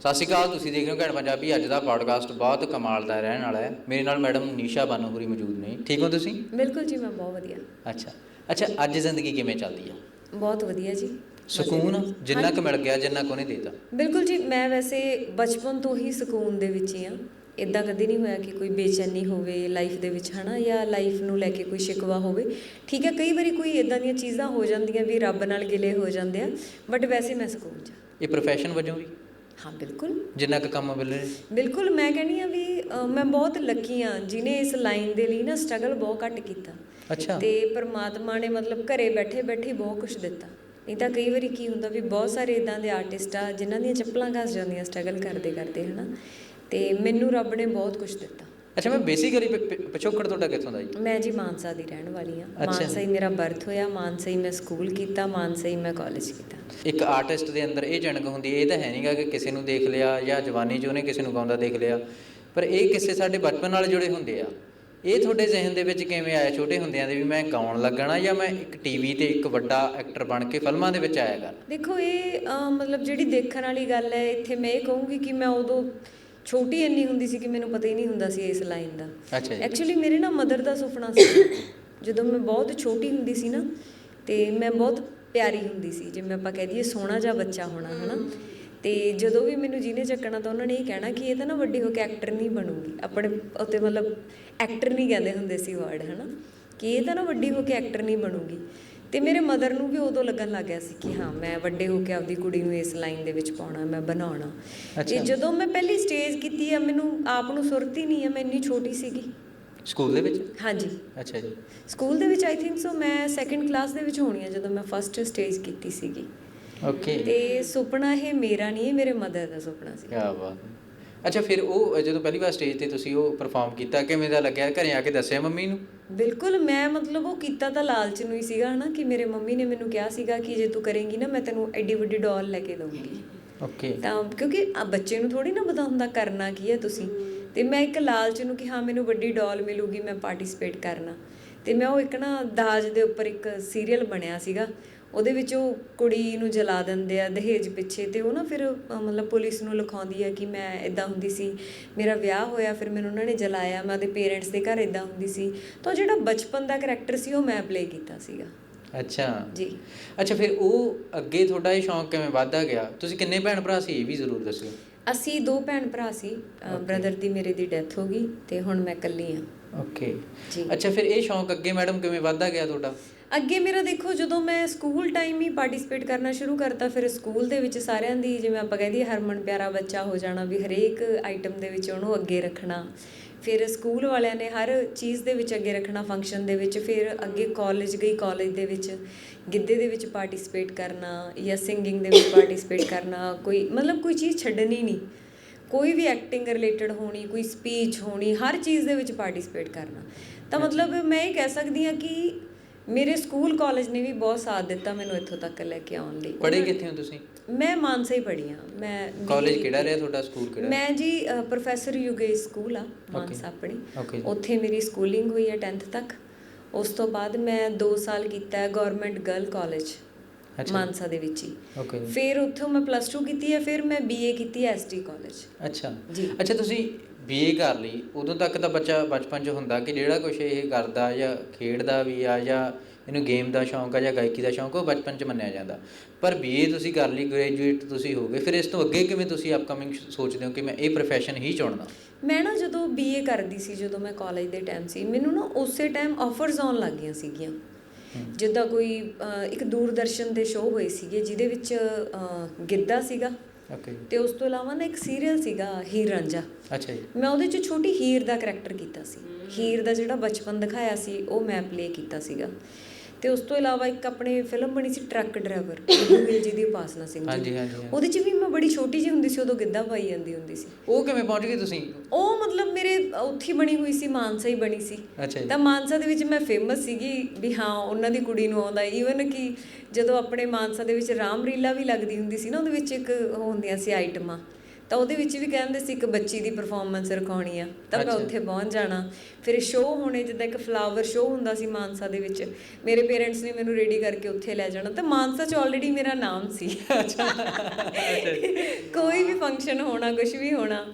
ਸਤਿ ਸ਼੍ਰੀ ਅਕਾਲ ਤੁਸੀਂ ਦੇਖ ਰਹੇ ਹੋ ਘੈਂਟ ਪੰਜਾਬੀ। ਅੱਜ ਦਾ ਪੋਡਕਾਸਟ ਬਹੁਤ ਕਮਾਲ ਦਾ ਰਹਿਣ ਵਾਲਾ ਹੈ। ਮੇਰੇ ਨਾਲ ਮੈਡਮ ਨੀਸ਼ਾ ਬਾਨੂਪੁਰੀ ਮੌਜੂਦ ਨੇ। ਠੀਕ ਹੋ ਤੁਸੀਂ? ਬਿਲਕੁਲ ਜੀ ਮੈਂ ਬਹੁਤ ਵਧੀਆ। ਅੱਛਾ। ਅੱਛਾ ਅੱਜ ਜ਼ਿੰਦਗੀ ਕਿਵੇਂ ਚੱਲਦੀ ਆ? ਬਹੁਤ ਵਧੀਆ ਜੀ। ਸਕੂਨ? ਜਿੰਨਾ ਕੁ ਮਿਲ ਗਿਆ ਜਿੰਨਾ ਕੋ ਨਹੀਂ ਦੇਤਾ। ਬਿਲਕੁਲ ਜੀ ਮੈਂ ਵੈਸੇ ਬਚਪਨ ਤੋਂ ਹੀ ਸਕੂਨ ਦੇ ਵਿੱਚ ਹੀ ਆ। ਇਦਾਂ ਕਦੇ ਨਹੀਂ ਹੋਇਆ ਕਿ ਕੋਈ ਬੇਚੈਨੀ ਹੋਵੇ ਲਾਈਫ ਦੇ ਵਿੱਚ ਹਨਾ ਜਾਂ ਲਾਈਫ ਨੂੰ ਲੈ ਕੇ ਕੋਈ ਸ਼ਿਕਵਾ ਹੋਵੇ। ਠੀਕ ਹੈ ਕਈ ਵਾਰੀ ਕੋਈ ਇਦਾਂ ਦੀਆਂ ਚੀਜ਼ਾਂ ਹੋ ਜਾਂਦੀਆਂ ਵੀ ਰੱਬ ਨਾਲ ਗਿਲੇ ਹੋ ਜਾਂਦੇ ਆ ਬਟ ਵੈਸੇ ਮੈਂ ਸਕੂਨ ਚ। ਇਹ ਪ੍ਰੋਫੈਸ਼ਨ ਵਜੋਂ ਵੀ? ਹਾਂ ਬਿਲਕੁਲ। ਜਿੰਨਾ ਕੁ ਕੰਮ ਮਿਲ ਰਿਹਾ। ਬਿਲਕੁਲ ਮੈਂ ਕਹਿੰਦੀ ਆ ਵੀ ਮੈਂ ਬਹੁਤ ਲੱਕੀ ਆ ਜਿਨੇ ਇਸ ਲਾਈਨ ਦੇ ਲਈ ਨਾ ਸਟਰਗਲ ਬਹੁਤ ਘੱਟ ਕੀਤਾ। ਅੱਛਾ। ਤੇ ਪਰਮਾਤਮਾ ਨੇ ਮਤਲਬ ਘਰੇ ਬੈਠੇ ਬੈਠੇ ਬਹੁਤ ਕੁਝ ਦਿੱਤਾ। ਨਹੀਂ ਤਾਂ ਕਈ ਵਾਰੀ ਕੀ ਹੁੰਦਾ ਵੀ ਬਹੁਤ ਸਾਰੇ ਇਦਾਂ ਦੇ ਆਰਟਿਸਟ ਆ ਜਿਨ੍ਹਾਂ ਦੀਆਂ ਚੱਪਲਾਂ ਘਸ ਜਾਂਦੀਆਂ ਸਟਰਗਲ ਕਰਦੇ ਕਰਦੇ ਹਨਾ। ਤੇ ਮੈਨੂੰ ਰੱਬ ਨੇ ਬਹੁਤ ਕੁਝ ਦਿੱਤਾ। ਅੱਛਾ ਮੈਂ ਬੇਸਿਕਲੀ ਪਿਛੋਕੜ ਤੁਹਾਡਾ ਕਿੱਥੋਂ ਦਾ ਜੀ? ਮੈਂ ਜੀ ਮਾਨਸਾ ਦੀ ਰਹਿਣ ਵਾਲੀ ਆ। ਮਾਨਸਾ ਹੀ ਮੇਰਾ ਬਰਥ ਹੋਇਆ ਮਾਨਸਾ ਹੀ ਮੈਂ ਸਕੂਲ ਕੀਤਾ ਮਾਨਸਾ ਹੀ ਮੈਂ ਕਾਲਜ ਕੀਤਾ। ਇੱਕ ਆਰਟਿਸਟ ਦੇ ਅੰਦਰ ਇਹ ਝਣਕ ਹੁੰਦੀ ਹੈ ਇਹ ਤਾਂ ਹੈ ਨਹੀਂਗਾ ਕਿ ਕਿਸੇ ਨੂੰ ਦੇਖ ਲਿਆ ਜਾਂ ਜਵਾਨੀ 'ਚ ਉਹਨੇ ਕਿਸੇ ਨੂੰ ਗਾਉਂਦਾ ਦੇਖ ਲਿਆ। ਪਰ ਇਹ ਕਿਸੇ ਸਾਡੇ ਬਚਪਨ ਨਾਲ ਜੁੜੇ ਹੁੰਦੇ ਆ। ਇਹ ਤੁਹਾਡੇ ਜ਼ਿਹਨ ਦੇ ਵਿੱਚ ਕਿਵੇਂ ਆਇਆ? ਛੋਟੇ ਹੁੰਦਿਆਂ ਦੇ ਵੀ ਮੈਂ ਗਾਉਣ ਲੱਗਣਾ ਜਾਂ ਮੈਂ ਇੱਕ ਟੀਵੀ ਤੇ ਇੱਕ ਵੱਡਾ ਐਕਟਰ ਬਣ ਕੇ ਫਿਲਮਾਂ ਦੇ ਵਿੱਚ ਆਇਆ ਕਰ ਦੇਖੋ ਇਹ ਮਤਲਬ ਜਿਹੜੀ ਦੇਖਣ ਵਾਲੀ ਗੱਲ ਹੈ ਇੱਥੇ ਮੈਂ ਇਹ ਕਹੂੰਗੀ ਕਿ ਮੈਂ ਉਦੋਂ ਛੋਟੀ ਇੰਨੀ ਹੁੰਦੀ ਸੀ ਕਿ ਮੈਨੂੰ ਪਤਾ ਹੀ ਨਹੀਂ ਹੁੰਦਾ ਸੀ ਇਸ ਲਾਈਨ ਦਾ। ਅੱਛਾ ਜੀ। ਐਕਚੁਅਲੀ ਮੇਰੇ ਨਾ ਮਦਰ ਦਾ ਸੁਪਨਾ ਸੀ। ਜਦੋਂ ਮੈਂ ਬਹੁਤ ਛੋਟੀ ਹੁੰਦੀ ਸੀ ਨਾ ਤੇ ਮੈਂ ਬਹੁਤ ਪਿਆਰੀ ਹੁੰਦੀ ਸੀ ਜਿਵੇਂ ਆਪਾਂ ਕਹਿ ਦਈਏ ਸੋਹਣਾ ਜਿਹਾ ਬੱਚਾ ਹੋਣਾ ਹਨਾ। ਤੇ ਜਦੋਂ ਵੀ ਮੈਨੂੰ ਜਿਹਨੇ ਚੱਕਣਾ ਤਾਂ ਉਹਨਾਂ ਨੇ ਇਹ ਕਹਿਣਾ ਕਿ ਇਹ ਤਾਂ ਨਾ ਵੱਡੀ ਹੋ ਕੇ ਐਕਟਰ ਨਹੀਂ ਬਣੂਗੀ। ਆਪਣੇ ਉੱਤੇ ਮਤਲਬ ਐਕਟਰ ਨਹੀਂ ਕਹਿੰਦੇ ਹੁੰਦੇ ਸੀ ਵਰਡ ਹਨਾ। ਕਿ ਇਹ ਤਾਂ ਨਾ ਵੱਡੀ ਹੋ ਕੇ ਐਕਟਰ ਨਹੀਂ ਬਣੂਗੀ। ਤੇ ਮੇਰੇ ਮਦਰ ਨੂੰ ਵੀ ਉਦੋਂ ਲੱਗਣ ਲੱਗ ਗਿਆ ਸੀ ਕਿ ਹਾਂ ਮੈਂ ਵੱਡੇ ਹੋ ਕੇ ਆਪਦੀ ਕੁੜੀ ਨੂੰ ਇਸ ਲਾਈਨ ਦੇ ਵਿੱਚ ਪਾਉਣਾ ਮੈਂ ਬਣਾਉਣਾ। ਤੇ। ਜਦੋਂ ਮੈਂ ਪਹਿਲੀ ਸਟੇਜ ਕੀਤੀ ਆ ਮੈਨੂੰ ਆਪ ਨੂੰ ਸੁਰਤ ਹੀ ਨਹੀਂ ਆ ਮੈਂ ਇੰਨੀ ਛੋਟੀ ਸੀਗੀ। ਸਕੂਲ ਦੇ ਵਿੱਚ? ਹਾਂਜੀ। ਅੱਛਾ ਜੀ। ਸਕੂਲ ਦੇ ਵਿੱਚ ਆਈ ਥਿੰਕ ਸੋ ਮੈਂ ਸੈਕੰਡ ਕਲਾਸ ਦੇ ਵਿੱਚ ਹੋਣੀ ਆ ਜਦੋਂ ਮੈਂ ਫਸਟ ਸਟੇਜ ਕੀਤੀ ਸੀਗੀ। ਓਕੇ ਤੇ ਸੁਪਨਾ ਇਹ ਮੇਰਾ ਨਹੀਂ ਇਹ ਮੇਰੇ ਮਦਰ ਦਾ ਸੁਪਨਾ ਸੀ। ਕੀ ਬਾਤ। ਅੱਛਾ ਫਿਰ ਉਹ ਜਦੋਂ ਪਹਿਲੀ ਵਾਰ ਸਟੇਜ ਤੇ ਤੁਸੀਂ ਉਹ ਪਰਫਾਰਮ ਕੀਤਾ ਕਿਵੇਂ ਦਾ ਲੱਗਿਆ? ਘਰੇ ਆ ਕੇ ਦੱਸਿਆ ਮੰਮੀ ਨੂੰ? ਬਿਲਕੁਲ ਮੈਂ ਮਤਲਬ ਉਹ ਕੀਤਾ ਤਾਂ ਲਾਲਚ ਨੂੰ ਹੀ ਸੀਗਾ ਹਨਾ ਕਿ ਮੇਰੇ ਮੰਮੀ ਨੇ ਮੈਨੂੰ ਕਿਹਾ ਸੀਗਾ ਕਿ ਜੇ ਤੂੰ ਕਰੇਂਗੀ ਨਾ ਮੈਂ ਤੈਨੂੰ ਐਡੀ ਵੱਡੀ ਡਾਲ ਲੈ ਕੇ ਦਊਂਗੀ। ਓਕੇ ਤਾਂ ਕਿਉਂਕਿ ਆ ਬੱਚੇ ਨੂੰ ਥੋੜੀ ਨਾ ਪਤਾ ਹੁੰਦਾ ਕਰਨਾ ਕੀ ਹੈ ਤੁਸੀਂ। ਤੇ ਮੈਂ ਇੱਕ ਲਾਲਚ ਨੂੰ ਕਿ ਹਾਂ ਮੈਨੂੰ ਵੱਡੀ ਡਾਲ ਮਿਲੂਗੀ ਮੈਂ ਪਾਰਟਿਸਿਪੇਟ ਕਰਨਾ। ਤੇ ਮੈਂ ਉਹ ਇੱਕ ਨਾ ਦਾਜ ਦੇ ਉੱਪਰ ਇੱਕ ਸੀਰੀਅਲ ਬਣਿਆ ਸੀਗਾ। ਉਹਦੇ ਵਿੱਚ ਉਹ ਕੁੜੀ ਨੂੰ ਜਲਾ ਦਿੰਦੇ ਆ ਦਹੇਜ ਪਿੱਛੇ ਤੇ ਉਹ ਨਾ ਫਿਰ ਮਤਲਬ ਪੁਲਿਸ ਨੂੰ ਲਿਖਾਉਂਦੀ ਆ ਕਿ ਮੈਂ ਇਦਾਂ ਹੁੰਦੀ ਸੀ ਮੇਰਾ ਵਿਆਹ ਹੋਇਆ ਫਿਰ ਮੈਨੂੰ ਉਹਨਾਂ ਨੇ ਜਲਾਇਆ ਮੈਂ ਉਹਦੇ ਪੇਰੈਂਟਸ ਦੇ ਘਰ ਇਦਾਂ ਹੁੰਦੀ ਸੀ। ਤਾਂ ਜਿਹੜਾ ਬਚਪਨ ਦਾ ਕਰੈਕਟਰ ਸੀ ਉਹ ਮੈਂ ਪਲੇ ਕੀਤਾ ਸੀਗਾ। ਅੱਛਾ। ਜੀ। ਅੱਛਾ ਫਿਰ ਉਹ ਅੱਗੇ ਤੁਹਾਡਾ ਇਹ ਸ਼ੌਂਕ ਕਿਵੇਂ ਵਧਦਾ ਗਿਆ? ਤੁਸੀਂ ਕਿੰਨੇ ਭੈਣ ਭਰਾ ਸੀ ਇਹ ਵੀ ਜ਼ਰੂਰ ਦੱਸਿਓ। ਅਸੀਂ ਦੋ ਭੈਣ ਭਰਾ ਸੀ ਬ੍ਰਦਰ ਦੀ ਮੇਰੇ ਦੀ ਡੈਥ ਹੋ ਗਈ ਤੇ ਹੁਣ ਮੈਂ ਇਕੱਲੀ ਆ ਓਕੇ। ਅੱਛਾ ਫਿਰ ਇਹ ਸ਼ੌਂਕ ਅੱਗੇ ਮੈਡਮ ਕਿਵੇਂ ਵਧਦਾ ਗਿਆ ਤੁਹਾਡਾ? ਅੱਗੇ ਮੇਰਾ ਦੇਖੋ ਜਦੋਂ ਮੈਂ ਸਕੂਲ ਟਾਈਮ ਹੀ ਪਾਰਟਿਸਿਪੇਟ ਕਰਨਾ ਸ਼ੁਰੂ ਕਰਤਾ ਫਿਰ ਸਕੂਲ ਦੇ ਵਿੱਚ ਸਾਰਿਆਂ ਦੀ ਜਿਵੇਂ ਆਪਾਂ ਕਹਿੰਦੇ ਹਰਮਨ ਪਿਆਰਾ ਬੱਚਾ ਹੋ ਜਾਣਾ ਵੀ ਹਰੇਕ ਆਈਟਮ ਦੇ ਵਿੱਚ ਉਹਨੂੰ ਅੱਗੇ ਰੱਖਣਾ। ਫਿਰ ਸਕੂਲ ਵਾਲਿਆਂ ਨੇ ਹਰ ਚੀਜ਼ ਦੇ ਵਿੱਚ ਅੱਗੇ ਰੱਖਣਾ ਫੰਕਸ਼ਨ ਦੇ ਵਿੱਚ ਫਿਰ ਅੱਗੇ ਕਾਲਜ ਗਈ ਕਾਲਜ ਦੇ ਵਿੱਚ ਗਿੱਧੇ ਦੇ ਵਿੱਚ ਪਾਰਟਿਸਿਪੇਟ ਕਰਨਾ ਜਾਂ ਸਿੰਗਿੰਗ ਦੇ ਵਿੱਚ ਪਾਰਟਿਸਿਪੇਟ ਕਰਨਾ ਕੋਈ ਮਤਲਬ ਕੋਈ ਚੀਜ਼ ਛੱਡਣੀ ਨਹੀਂ। ਕੋਈ ਵੀ ਐਕਟਿੰਗ ਰਿਲੇਟਡ ਹੋਣੀ ਕੋਈ ਸਪੀਚ ਹੋਣੀ ਹਰ ਚੀਜ਼ ਦੇ ਵਿੱਚ ਪਾਰਟਿਸਿਪੇਟ ਕਰਨਾ। ਤਾਂ ਮਤਲਬ ਮੈਂ ਇਹ ਕਹਿ ਸਕਦੀ ਹਾਂ ਕਿ ਮੇਰੇ ਸਕੂਲ ਕਾਲਜ ਨੇ ਵੀ ਬਹੁਤ ਸਾਥ ਦਿੱਤਾ ਮੈਨੂੰ ਇੱਥੋਂ ਤੱਕ ਲੈ ਕੇ ਆਉਣ ਲਈ। ਪੜ੍ਹੇ ਕਿੱਥੇ ਹੋ ਤੁਸੀਂ? ਮੈਂ ਮਾਨਸਾ ਹੀ ਪੜ੍ਹੀ ਹਾਂ। ਮੈਂ ਕਾਲਜ ਕਿਹੜਾ ਰਿਹਾ ਤੁਹਾਡਾ ਸਕੂਲ ਕਿਹੜਾ? ਮੈਂ ਜੀ ਪ੍ਰੋਫੈਸਰ ਯੁਗੇਸ਼ ਸਕੂਲ ਆ ਮਾਨਸਾ ਆਪਣੀ. ਉੱਥੇ ਮੇਰੀ ਸਕੂਲਿੰਗ ਹੋਈ ਹੈ 10th ਤੱਕ। ਉਸ ਤੋਂ ਬਾਅਦ ਮੈਂ 2 ਸਾਲ ਕੀਤਾ ਹੈ ਗਵਰਨਮੈਂਟ ਗਰਲ ਕਾਲਜ। ਮਾਨਸਾ ਦੇ ਵਿੱਚ ਹੀ। ਫਿਰ ਉੱਥੋਂ ਮੈਂ ਪਲੱਸ 2 ਕੀਤੀ ਹੈ ਫਿਰ ਮੈਂ BA ਕੀਤੀ ਐਸਟੀ ਕਾਲਜ ਅੱਛਾ। ਜੀ। ਅੱਛਾ ਤੁਸੀਂ ਬੀਏ ਕਰ ਲਈ, ਉਦੋਂ ਤੱਕ ਤਾਂ ਬੱਚਾ ਬਚਪਨ 'ਚ ਹੁੰਦਾ ਕਿ ਜਿਹੜਾ ਕੁਝ ਇਹ ਕਰਦਾ ਜਾਂ ਖੇਡਦਾ ਵੀ ਆ ਜਾਂ ਇਹਨੂੰ ਗੇਮ ਦਾ ਸ਼ੌਂਕ ਆ ਜਾਂ ਗਾਇਕੀ ਦਾ ਸ਼ੌਂਕ, ਉਹ ਬਚਪਨ 'ਚ ਮੰਨਿਆ ਜਾਂਦਾ। ਪਰ ਬੀਏ ਤੁਸੀਂ ਕਰ ਲਈ ਗ੍ਰੈਜੂਏਟ ਤੁਸੀਂ ਹੋ ਗਏ, ਫਿਰ ਇਸ ਤੋਂ ਅੱਗੇ ਕਿਵੇਂ ਤੁਸੀਂ ਅਪਕਮਿੰਗ ਸੋਚਦੇ ਹੋ ਕਿ ਮੈਂ ਇਹ profession ਹੀ ਚੁਣਨਾ? ਮੈਂ ਨਾ ਜਦੋਂ BA ਕਰਦੀ ਸੀ, ਜਦੋਂ ਮੈਂ ਕਾਲਜ ਦੇ ਟਾਈਮ ਸੀ, ਮੈਨੂੰ ਨਾ ਉਸੇ ਟਾਈਮ ਆਫਰਸ ਆਉਣ ਲੱਗ ਗਈਆਂ ਸੀਗੀਆਂ। ਜਿੱਦਾਂ ਕੋਈ ਇੱਕ ਦੂਰਦਰਸ਼ਨ ਦੇ ਸ਼ੋਅ ਹੋਏ ਸੀਗੇ, ਜਿਹਦੇ ਵਿੱਚ ਗਿੱਧਾ ਸੀਗਾ। ਓਕੇ ਤੇ ਉਸ ਤੋਂ ਇਲਾਵਾ ਨਾ ਇੱਕ ਸੀਰੀਅਲ ਸੀਗਾ ਹੀਰ ਰਾਂਝਾ। ਅੱਛਾ ਜੀ। ਮੈਂ ਉਹਦੇ 'ਚ ਛੋਟੀ ਹੀਰ ਦਾ ਕਰੈਕਟਰ ਕੀਤਾ ਸੀ। ਹੀਰ ਦਾ ਜਿਹੜਾ ਬਚਪਨ ਦਿਖਾਇਆ ਸੀ ਉਹ ਮੈਂ ਪਲੇ ਕੀਤਾ ਸੀਗਾ। ਤੇ ਉਸ ਤੋਂ ਇਲਾਵਾ ਇੱਕ ਆਪਣੇ ਫਿਲਮ ਬਣੀ ਸੀ ਟਰੱਕ ਡਰਾਈਵਰ ਗੁਰਮੀਤ ਜੀ ਦੀ ਉਪਾਸਨਾ ਸਿੰਘ ਜੀ। ਉਹਦੇ 'ਚ ਵੀ ਮੈਂ ਬੜੀ ਛੋਟੀ ਜਿਹੀ ਹੁੰਦੀ ਸੀ ਉਦੋਂ ਗਿੱਧਾ ਪਾਈ ਜਾਂਦੀ ਹੁੰਦੀ ਸੀ। ਉਹ ਕਿਵੇਂ ਪਹੁੰਚ ਗਏ ਤੁਸੀਂ? ਉਹ ਮਤਲਬ ਮੇਰੇ ਉੱਥੇ ਬਣੀ ਹੋਈ ਸੀ ਮਾਨਸਾ ਹੀ ਬਣੀ ਸੀ। ਤਾਂ ਮਾਨਸਾ ਦੇ ਵਿੱਚ ਮੈਂ ਫੇਮਸ ਸੀਗੀ ਵੀ ਹਾਂ ਉਹਨਾਂ ਦੀ ਕੁੜੀ ਨੂੰ ਆਉਂਦਾ। ਈਵਨ ਕਿ ਜਦੋਂ ਆਪਣੇ ਮਾਨਸਾ ਦੇ ਵਿੱਚ ਰਾਮਰੀਲਾ ਵੀ ਲੱਗਦੀ ਹੁੰਦੀ ਸੀ ਨਾ ਉਹਦੇ ਵਿੱਚ ਇੱਕ ਹੁੰਦੀਆਂ ਸੀ ਆਈਟਮਾਂ। ਤਾਂ ਉਹਦੇ ਵਿੱਚ ਵੀ ਕਹਿੰਦੇ ਸੀ ਇੱਕ ਬੱਚੀ ਦੀ ਪਰਫਾਰਮੈਂਸ ਰਖਾਉਣੀ ਆ। ਤਾਂ ਮੈਂ। ਉੱਥੇ ਪਹੁੰਚ ਜਾਣਾ। ਫਿਰ ਸ਼ੋਅ ਹੋਣੇ ਜਿੱਦਾਂ ਇੱਕ ਫਲਾਵਰ ਸ਼ੋਅ ਹੁੰਦਾ ਸੀ ਮਾਨਸਾ ਦੇ ਵਿੱਚ। ਮੇਰੇ ਪੇਰੈਂਟਸ ਨੇ ਮੈਨੂੰ ਰੈਡੀ ਕਰਕੇ ਉੱਥੇ ਲੈ ਜਾਣਾ। ਤਾਂ ਮਾਨਸਾ 'ਚ ਆਲਰੇਡੀ ਮੇਰਾ ਨਾਮ ਸੀ। ਕੋਈ ਵੀ ਫੰਕਸ਼ਨ ਹੋਣਾ ਕੁਝ ਵੀ ਹੋਣਾ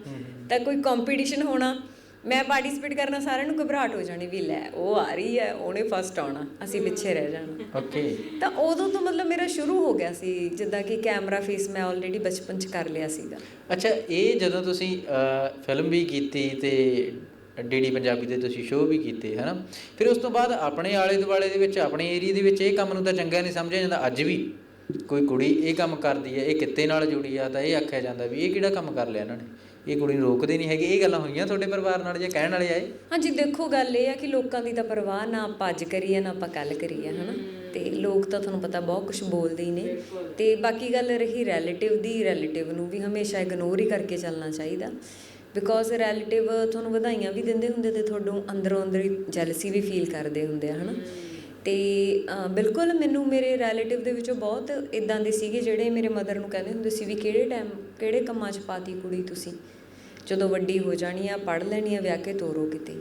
ਤਾਂ ਕੋਈ ਕੰਪੀਟੀਸ਼ਨ ਹੋਣਾ ਮੈਂ ਪਾਰਟਿਸਿਪੇਟ ਕਰਨਾ ਸਾਰਿਆਂ ਨੂੰ ਘਬਰਾਹਟ ਹੋ ਜਾਣੀ ਵੀ ਲੈ ਉਹ ਆ ਰਹੀ ਹੈ ਉਹਨੇ ਫਸਟ ਆਉਣਾ ਅਸੀਂ ਪਿੱਛੇ ਰਹਿ ਜਾਣਾ। ਓਕੇ। ਤਾਂ ਉਦੋਂ ਤੋਂ ਮਤਲਬ ਮੇਰਾ ਸ਼ੁਰੂ ਹੋ ਗਿਆ ਸੀ ਜਿੱਦਾਂ ਕਿ ਕੈਮਰਾ ਫੇਸ ਮੈਂ ਆਲਰੇਡੀ ਬਚਪਨ ਚ ਕਰ ਲਿਆ ਸੀਗਾ। ਅੱਛਾ ਇਹ ਜਦੋਂ ਤੁਸੀਂ ਫਿਲਮ ਵੀ ਕੀਤੀ ਤੇ ਡੀਡੀ ਪੰਜਾਬੀ ਦੇ ਤੁਸੀਂ ਸ਼ੋਅ ਵੀ ਕੀਤੇ ਹਨਾ? ਫਿਰ ਉਸ ਤੋਂ ਬਾਅਦ ਆਪਣੇ ਆਲੇ ਦੁਆਲੇ ਦੇ ਵਿੱਚ ਆਪਣੇ ਏਰੀਆ ਦੇ ਵਿੱਚ ਇਹ ਕੰਮ ਨੂੰ ਤਾਂ ਚੰਗਾ ਨਹੀਂ ਸਮਝਿਆ ਜਾਂਦਾ ਅੱਜ ਵੀ ਕੋਈ ਕੁੜੀ ਇਹ ਕੰਮ ਕਰਦੀ ਹੈ ਇਹ ਕਿੱਤੇ ਨਾਲ ਜੁੜੀ ਆ ਤਾਂ ਇਹ ਆਖਿਆ ਜਾਂਦਾ ਵੀ ਇਹ ਕਿਹੜਾ ਕੰਮ ਕਰ ਲਿਆ ਇਹਨਾਂ ਨੇ? ਇਹ ਕੁੜੀ ਨੂੰ ਰੋਕਦੇ ਨਹੀਂ ਹੈਗੇ ਇਹ ਗੱਲਾਂ ਹੋਈਆਂ ਤੁਹਾਡੇ ਪਰਿਵਾਰ ਨਾਲ ਜੇ ਕਹਿਣ ਵਾਲੇ ਆਏ? ਹਾਂਜੀ ਦੇਖੋ ਗੱਲ ਇਹ ਆ ਕਿ ਲੋਕਾਂ ਦੀ ਤਾਂ ਪਰਵਾਹ ਨਾ ਆਪਾਂ ਅੱਜ ਕਰੀਏ ਨਾ ਆਪਾਂ ਕੱਲ ਕਰੀਏ ਹਨਾ? ਤੇ ਲੋਕ ਤਾਂ ਤੁਹਾਨੂੰ ਪਤਾ ਬਹੁਤ ਕੁਝ ਬੋਲਦੇ ਹੀ ਨੇ। ਤੇ ਬਾਕੀ ਗੱਲ ਰਹੀ ਰਿਲੇਟਿਵ ਦੀ ਰਿਲੇਟਿਵ ਨੂੰ ਵੀ ਹਮੇਸ਼ਾ ਇਗਨੋਰ ਹੀ ਕਰਕੇ ਚੱਲਣਾ ਚਾਹੀਦਾ। ਬਿਕੋਜ਼ ਰਿਲੇਟਿਵ ਤੁਹਾਨੂੰ ਵਧਾਈਆਂ ਵੀ ਦਿੰਦੇ ਹੁੰਦੇ ਤੇ ਤੁਹਾਨੂੰ ਅੰਦਰੋਂ ਅੰਦਰ ਹੀ ਜੈਲਸੀ ਵੀ ਫੀਲ ਕਰਦੇ ਹੁੰਦੇ ਆ ਹਨਾ? ਤੇ ਅ, ਬਿਲਕੁਲ ਮੈਨੂੰ ਮੇਰੇ ਰਿਲੇਟਿਵ ਦੇ ਵਿੱਚੋਂ ਬਹੁਤ ਇਦਾਂ ਦੇ ਸੀਗੇ ਜਿਹੜੇ ਮੇਰੇ ਮਦਰ ਨੂੰ ਕਹਿੰਦੇ ਹੁੰਦੇ ਸੀ ਵੀ ਕਿਹੜੇ ਟਾਈਮ ਕਿਹੜੇ ਕੰਮਾਂ 'ਚ ਪਾਤੀ ਕੁੜੀ ਤੁਸੀਂ? ਜਦੋਂ ਵੱਡੀ ਹੋ ਜਾਣੀ ਆ, ਪੜ੍ਹ ਲੈਣੀ ਆ, ਵਿਆਹ ਕੇ ਤੋਰੋ ਕਿਤੇ।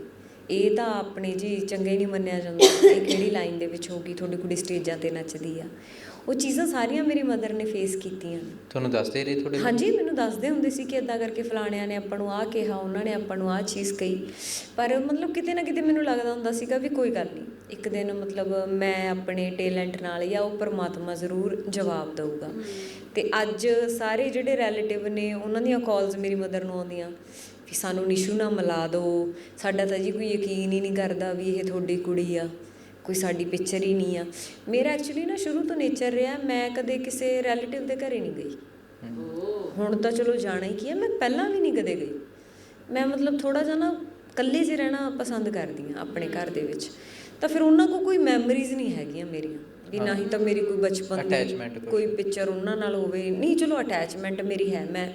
ਇਹ ਤਾਂ ਆਪਣੇ ਜੀ ਚੰਗੇ ਨਹੀਂ ਮੰਨਿਆ ਜਾਂਦਾ। ਇਹ ਕਿਹੜੀ ਲਾਈਨ ਦੇ ਵਿੱਚ ਹੋਗੀ ਤੁਹਾਡੀ ਕੁੜੀ ਸਟੇਜਾਂ ਤੇ ਨੱਚਦੀ ਆ? ਉਹ ਚੀਜ਼ਾਂ ਸਾਰੀਆਂ ਮੇਰੀ ਮਦਰ ਨੇ ਫੇਸ ਕੀਤੀਆਂ। ਨੇ ਤੁਹਾਨੂੰ ਦੱਸਦੇ ਰਹੇ ਤੁਹਾਡੇ ਹਾਂਜੀ ਮੈਨੂੰ ਦੱਸਦੇ ਹੁੰਦੇ ਸੀ ਕਿ ਇਦਾਂ ਕਰਕੇ ਫਲਾਣਿਆਂ ਨੇ ਆਪਾਂ ਨੂੰ ਆਹ ਕਿਹਾ ਉਹਨਾਂ ਨੇ ਆਪਾਂ ਨੂੰ ਆਹ ਚੀਜ਼ ਕਹੀ। ਪਰ ਮਤਲਬ ਕਿਤੇ ਨਾ ਕਿਤੇ ਮੈਨੂੰ ਲੱਗਦਾ ਹੁੰਦਾ ਸੀਗਾ ਵੀ ਕੋਈ ਗੱਲ ਨਹੀਂ ਇੱਕ ਦਿਨ ਮਤਲਬ ਮੈਂ ਆਪਣੇ ਟੈਲੈਂਟ ਨਾਲ ਜਾਂ ਉਹ ਪਰਮਾਤਮਾ ਜ਼ਰੂਰ ਜਵਾਬ ਦਊਗਾ। ਤੇ ਅੱਜ ਸਾਰੇ ਜਿਹੜੇ ਰਿਲੇਟਿਵ ਨੇ ਉਹਨਾਂ ਦੀਆਂ ਕਾਲਸ ਮੇਰੀ ਮਦਰ ਨੂੰ ਆਉਂਦੀਆਂ ਵੀ ਸਾਨੂੰ ਨਿਸ਼ੂ ਨਾਲ ਮਿਲਾ ਦਿਓ ਸਾਡਾ ਤਾਂ ਜੀ ਕੋਈ ਯਕੀਨ ਹੀ ਨਹੀਂ ਕਰਦਾ ਵੀ ਇਹ ਤੁਹਾਡੀ ਕੁੜੀ ਆ। ਕੋਈ ਸਾਡੀ ਪਿਕਚਰ ਹੀ ਨਹੀਂ ਆ। ਮੇਰਾ ਐਕਚੁਅਲੀ ਨਾ ਸ਼ੁਰੂ ਤੋਂ ਨੇਚਰ ਰਿਹਾ ਮੈਂ ਕਦੇ ਕਿਸੇ ਰਿਲੇਟਿਵ ਦੇ ਘਰੇ ਨਹੀਂ ਗਈ। ਹੁਣ ਤਾਂ ਚਲੋ ਜਾਣਾ ਹੀ ਕੀ ਹੈ ਮੈਂ ਪਹਿਲਾਂ ਵੀ ਨਹੀਂ ਕਦੇ ਗਈ। ਮੈਂ ਮਤਲਬ ਥੋੜਾ ਜਿਹਾ ਨਾ ਇਕੱਲੇ 'ਚ ਰਹਿਣਾ ਪਸੰਦ ਕਰਦੀ ਹਾਂ ਆਪਣੇ ਘਰ ਦੇ ਵਿੱਚ। ਤਾਂ ਫਿਰ ਉਹਨਾਂ ਕੋ ਕੋਈ ਮੈਮਰੀਜ਼ ਨਹੀਂ ਹੈਗੀਆਂ ਮੇਰੀਆਂ ਵੀ ਨਾ ਹੀ ਤਾਂ ਮੇਰੀ ਕੋਈ ਬਚਪਨ ਦੀ। ਕੋਈ ਪਿਕਚਰ ਉਹਨਾਂ ਨਾਲ ਹੋਵੇ। ਨਹੀਂ ਚਲੋ ਅਟੈਚਮੈਂਟ ਮੇਰੀ ਹੈ ਮੈਂ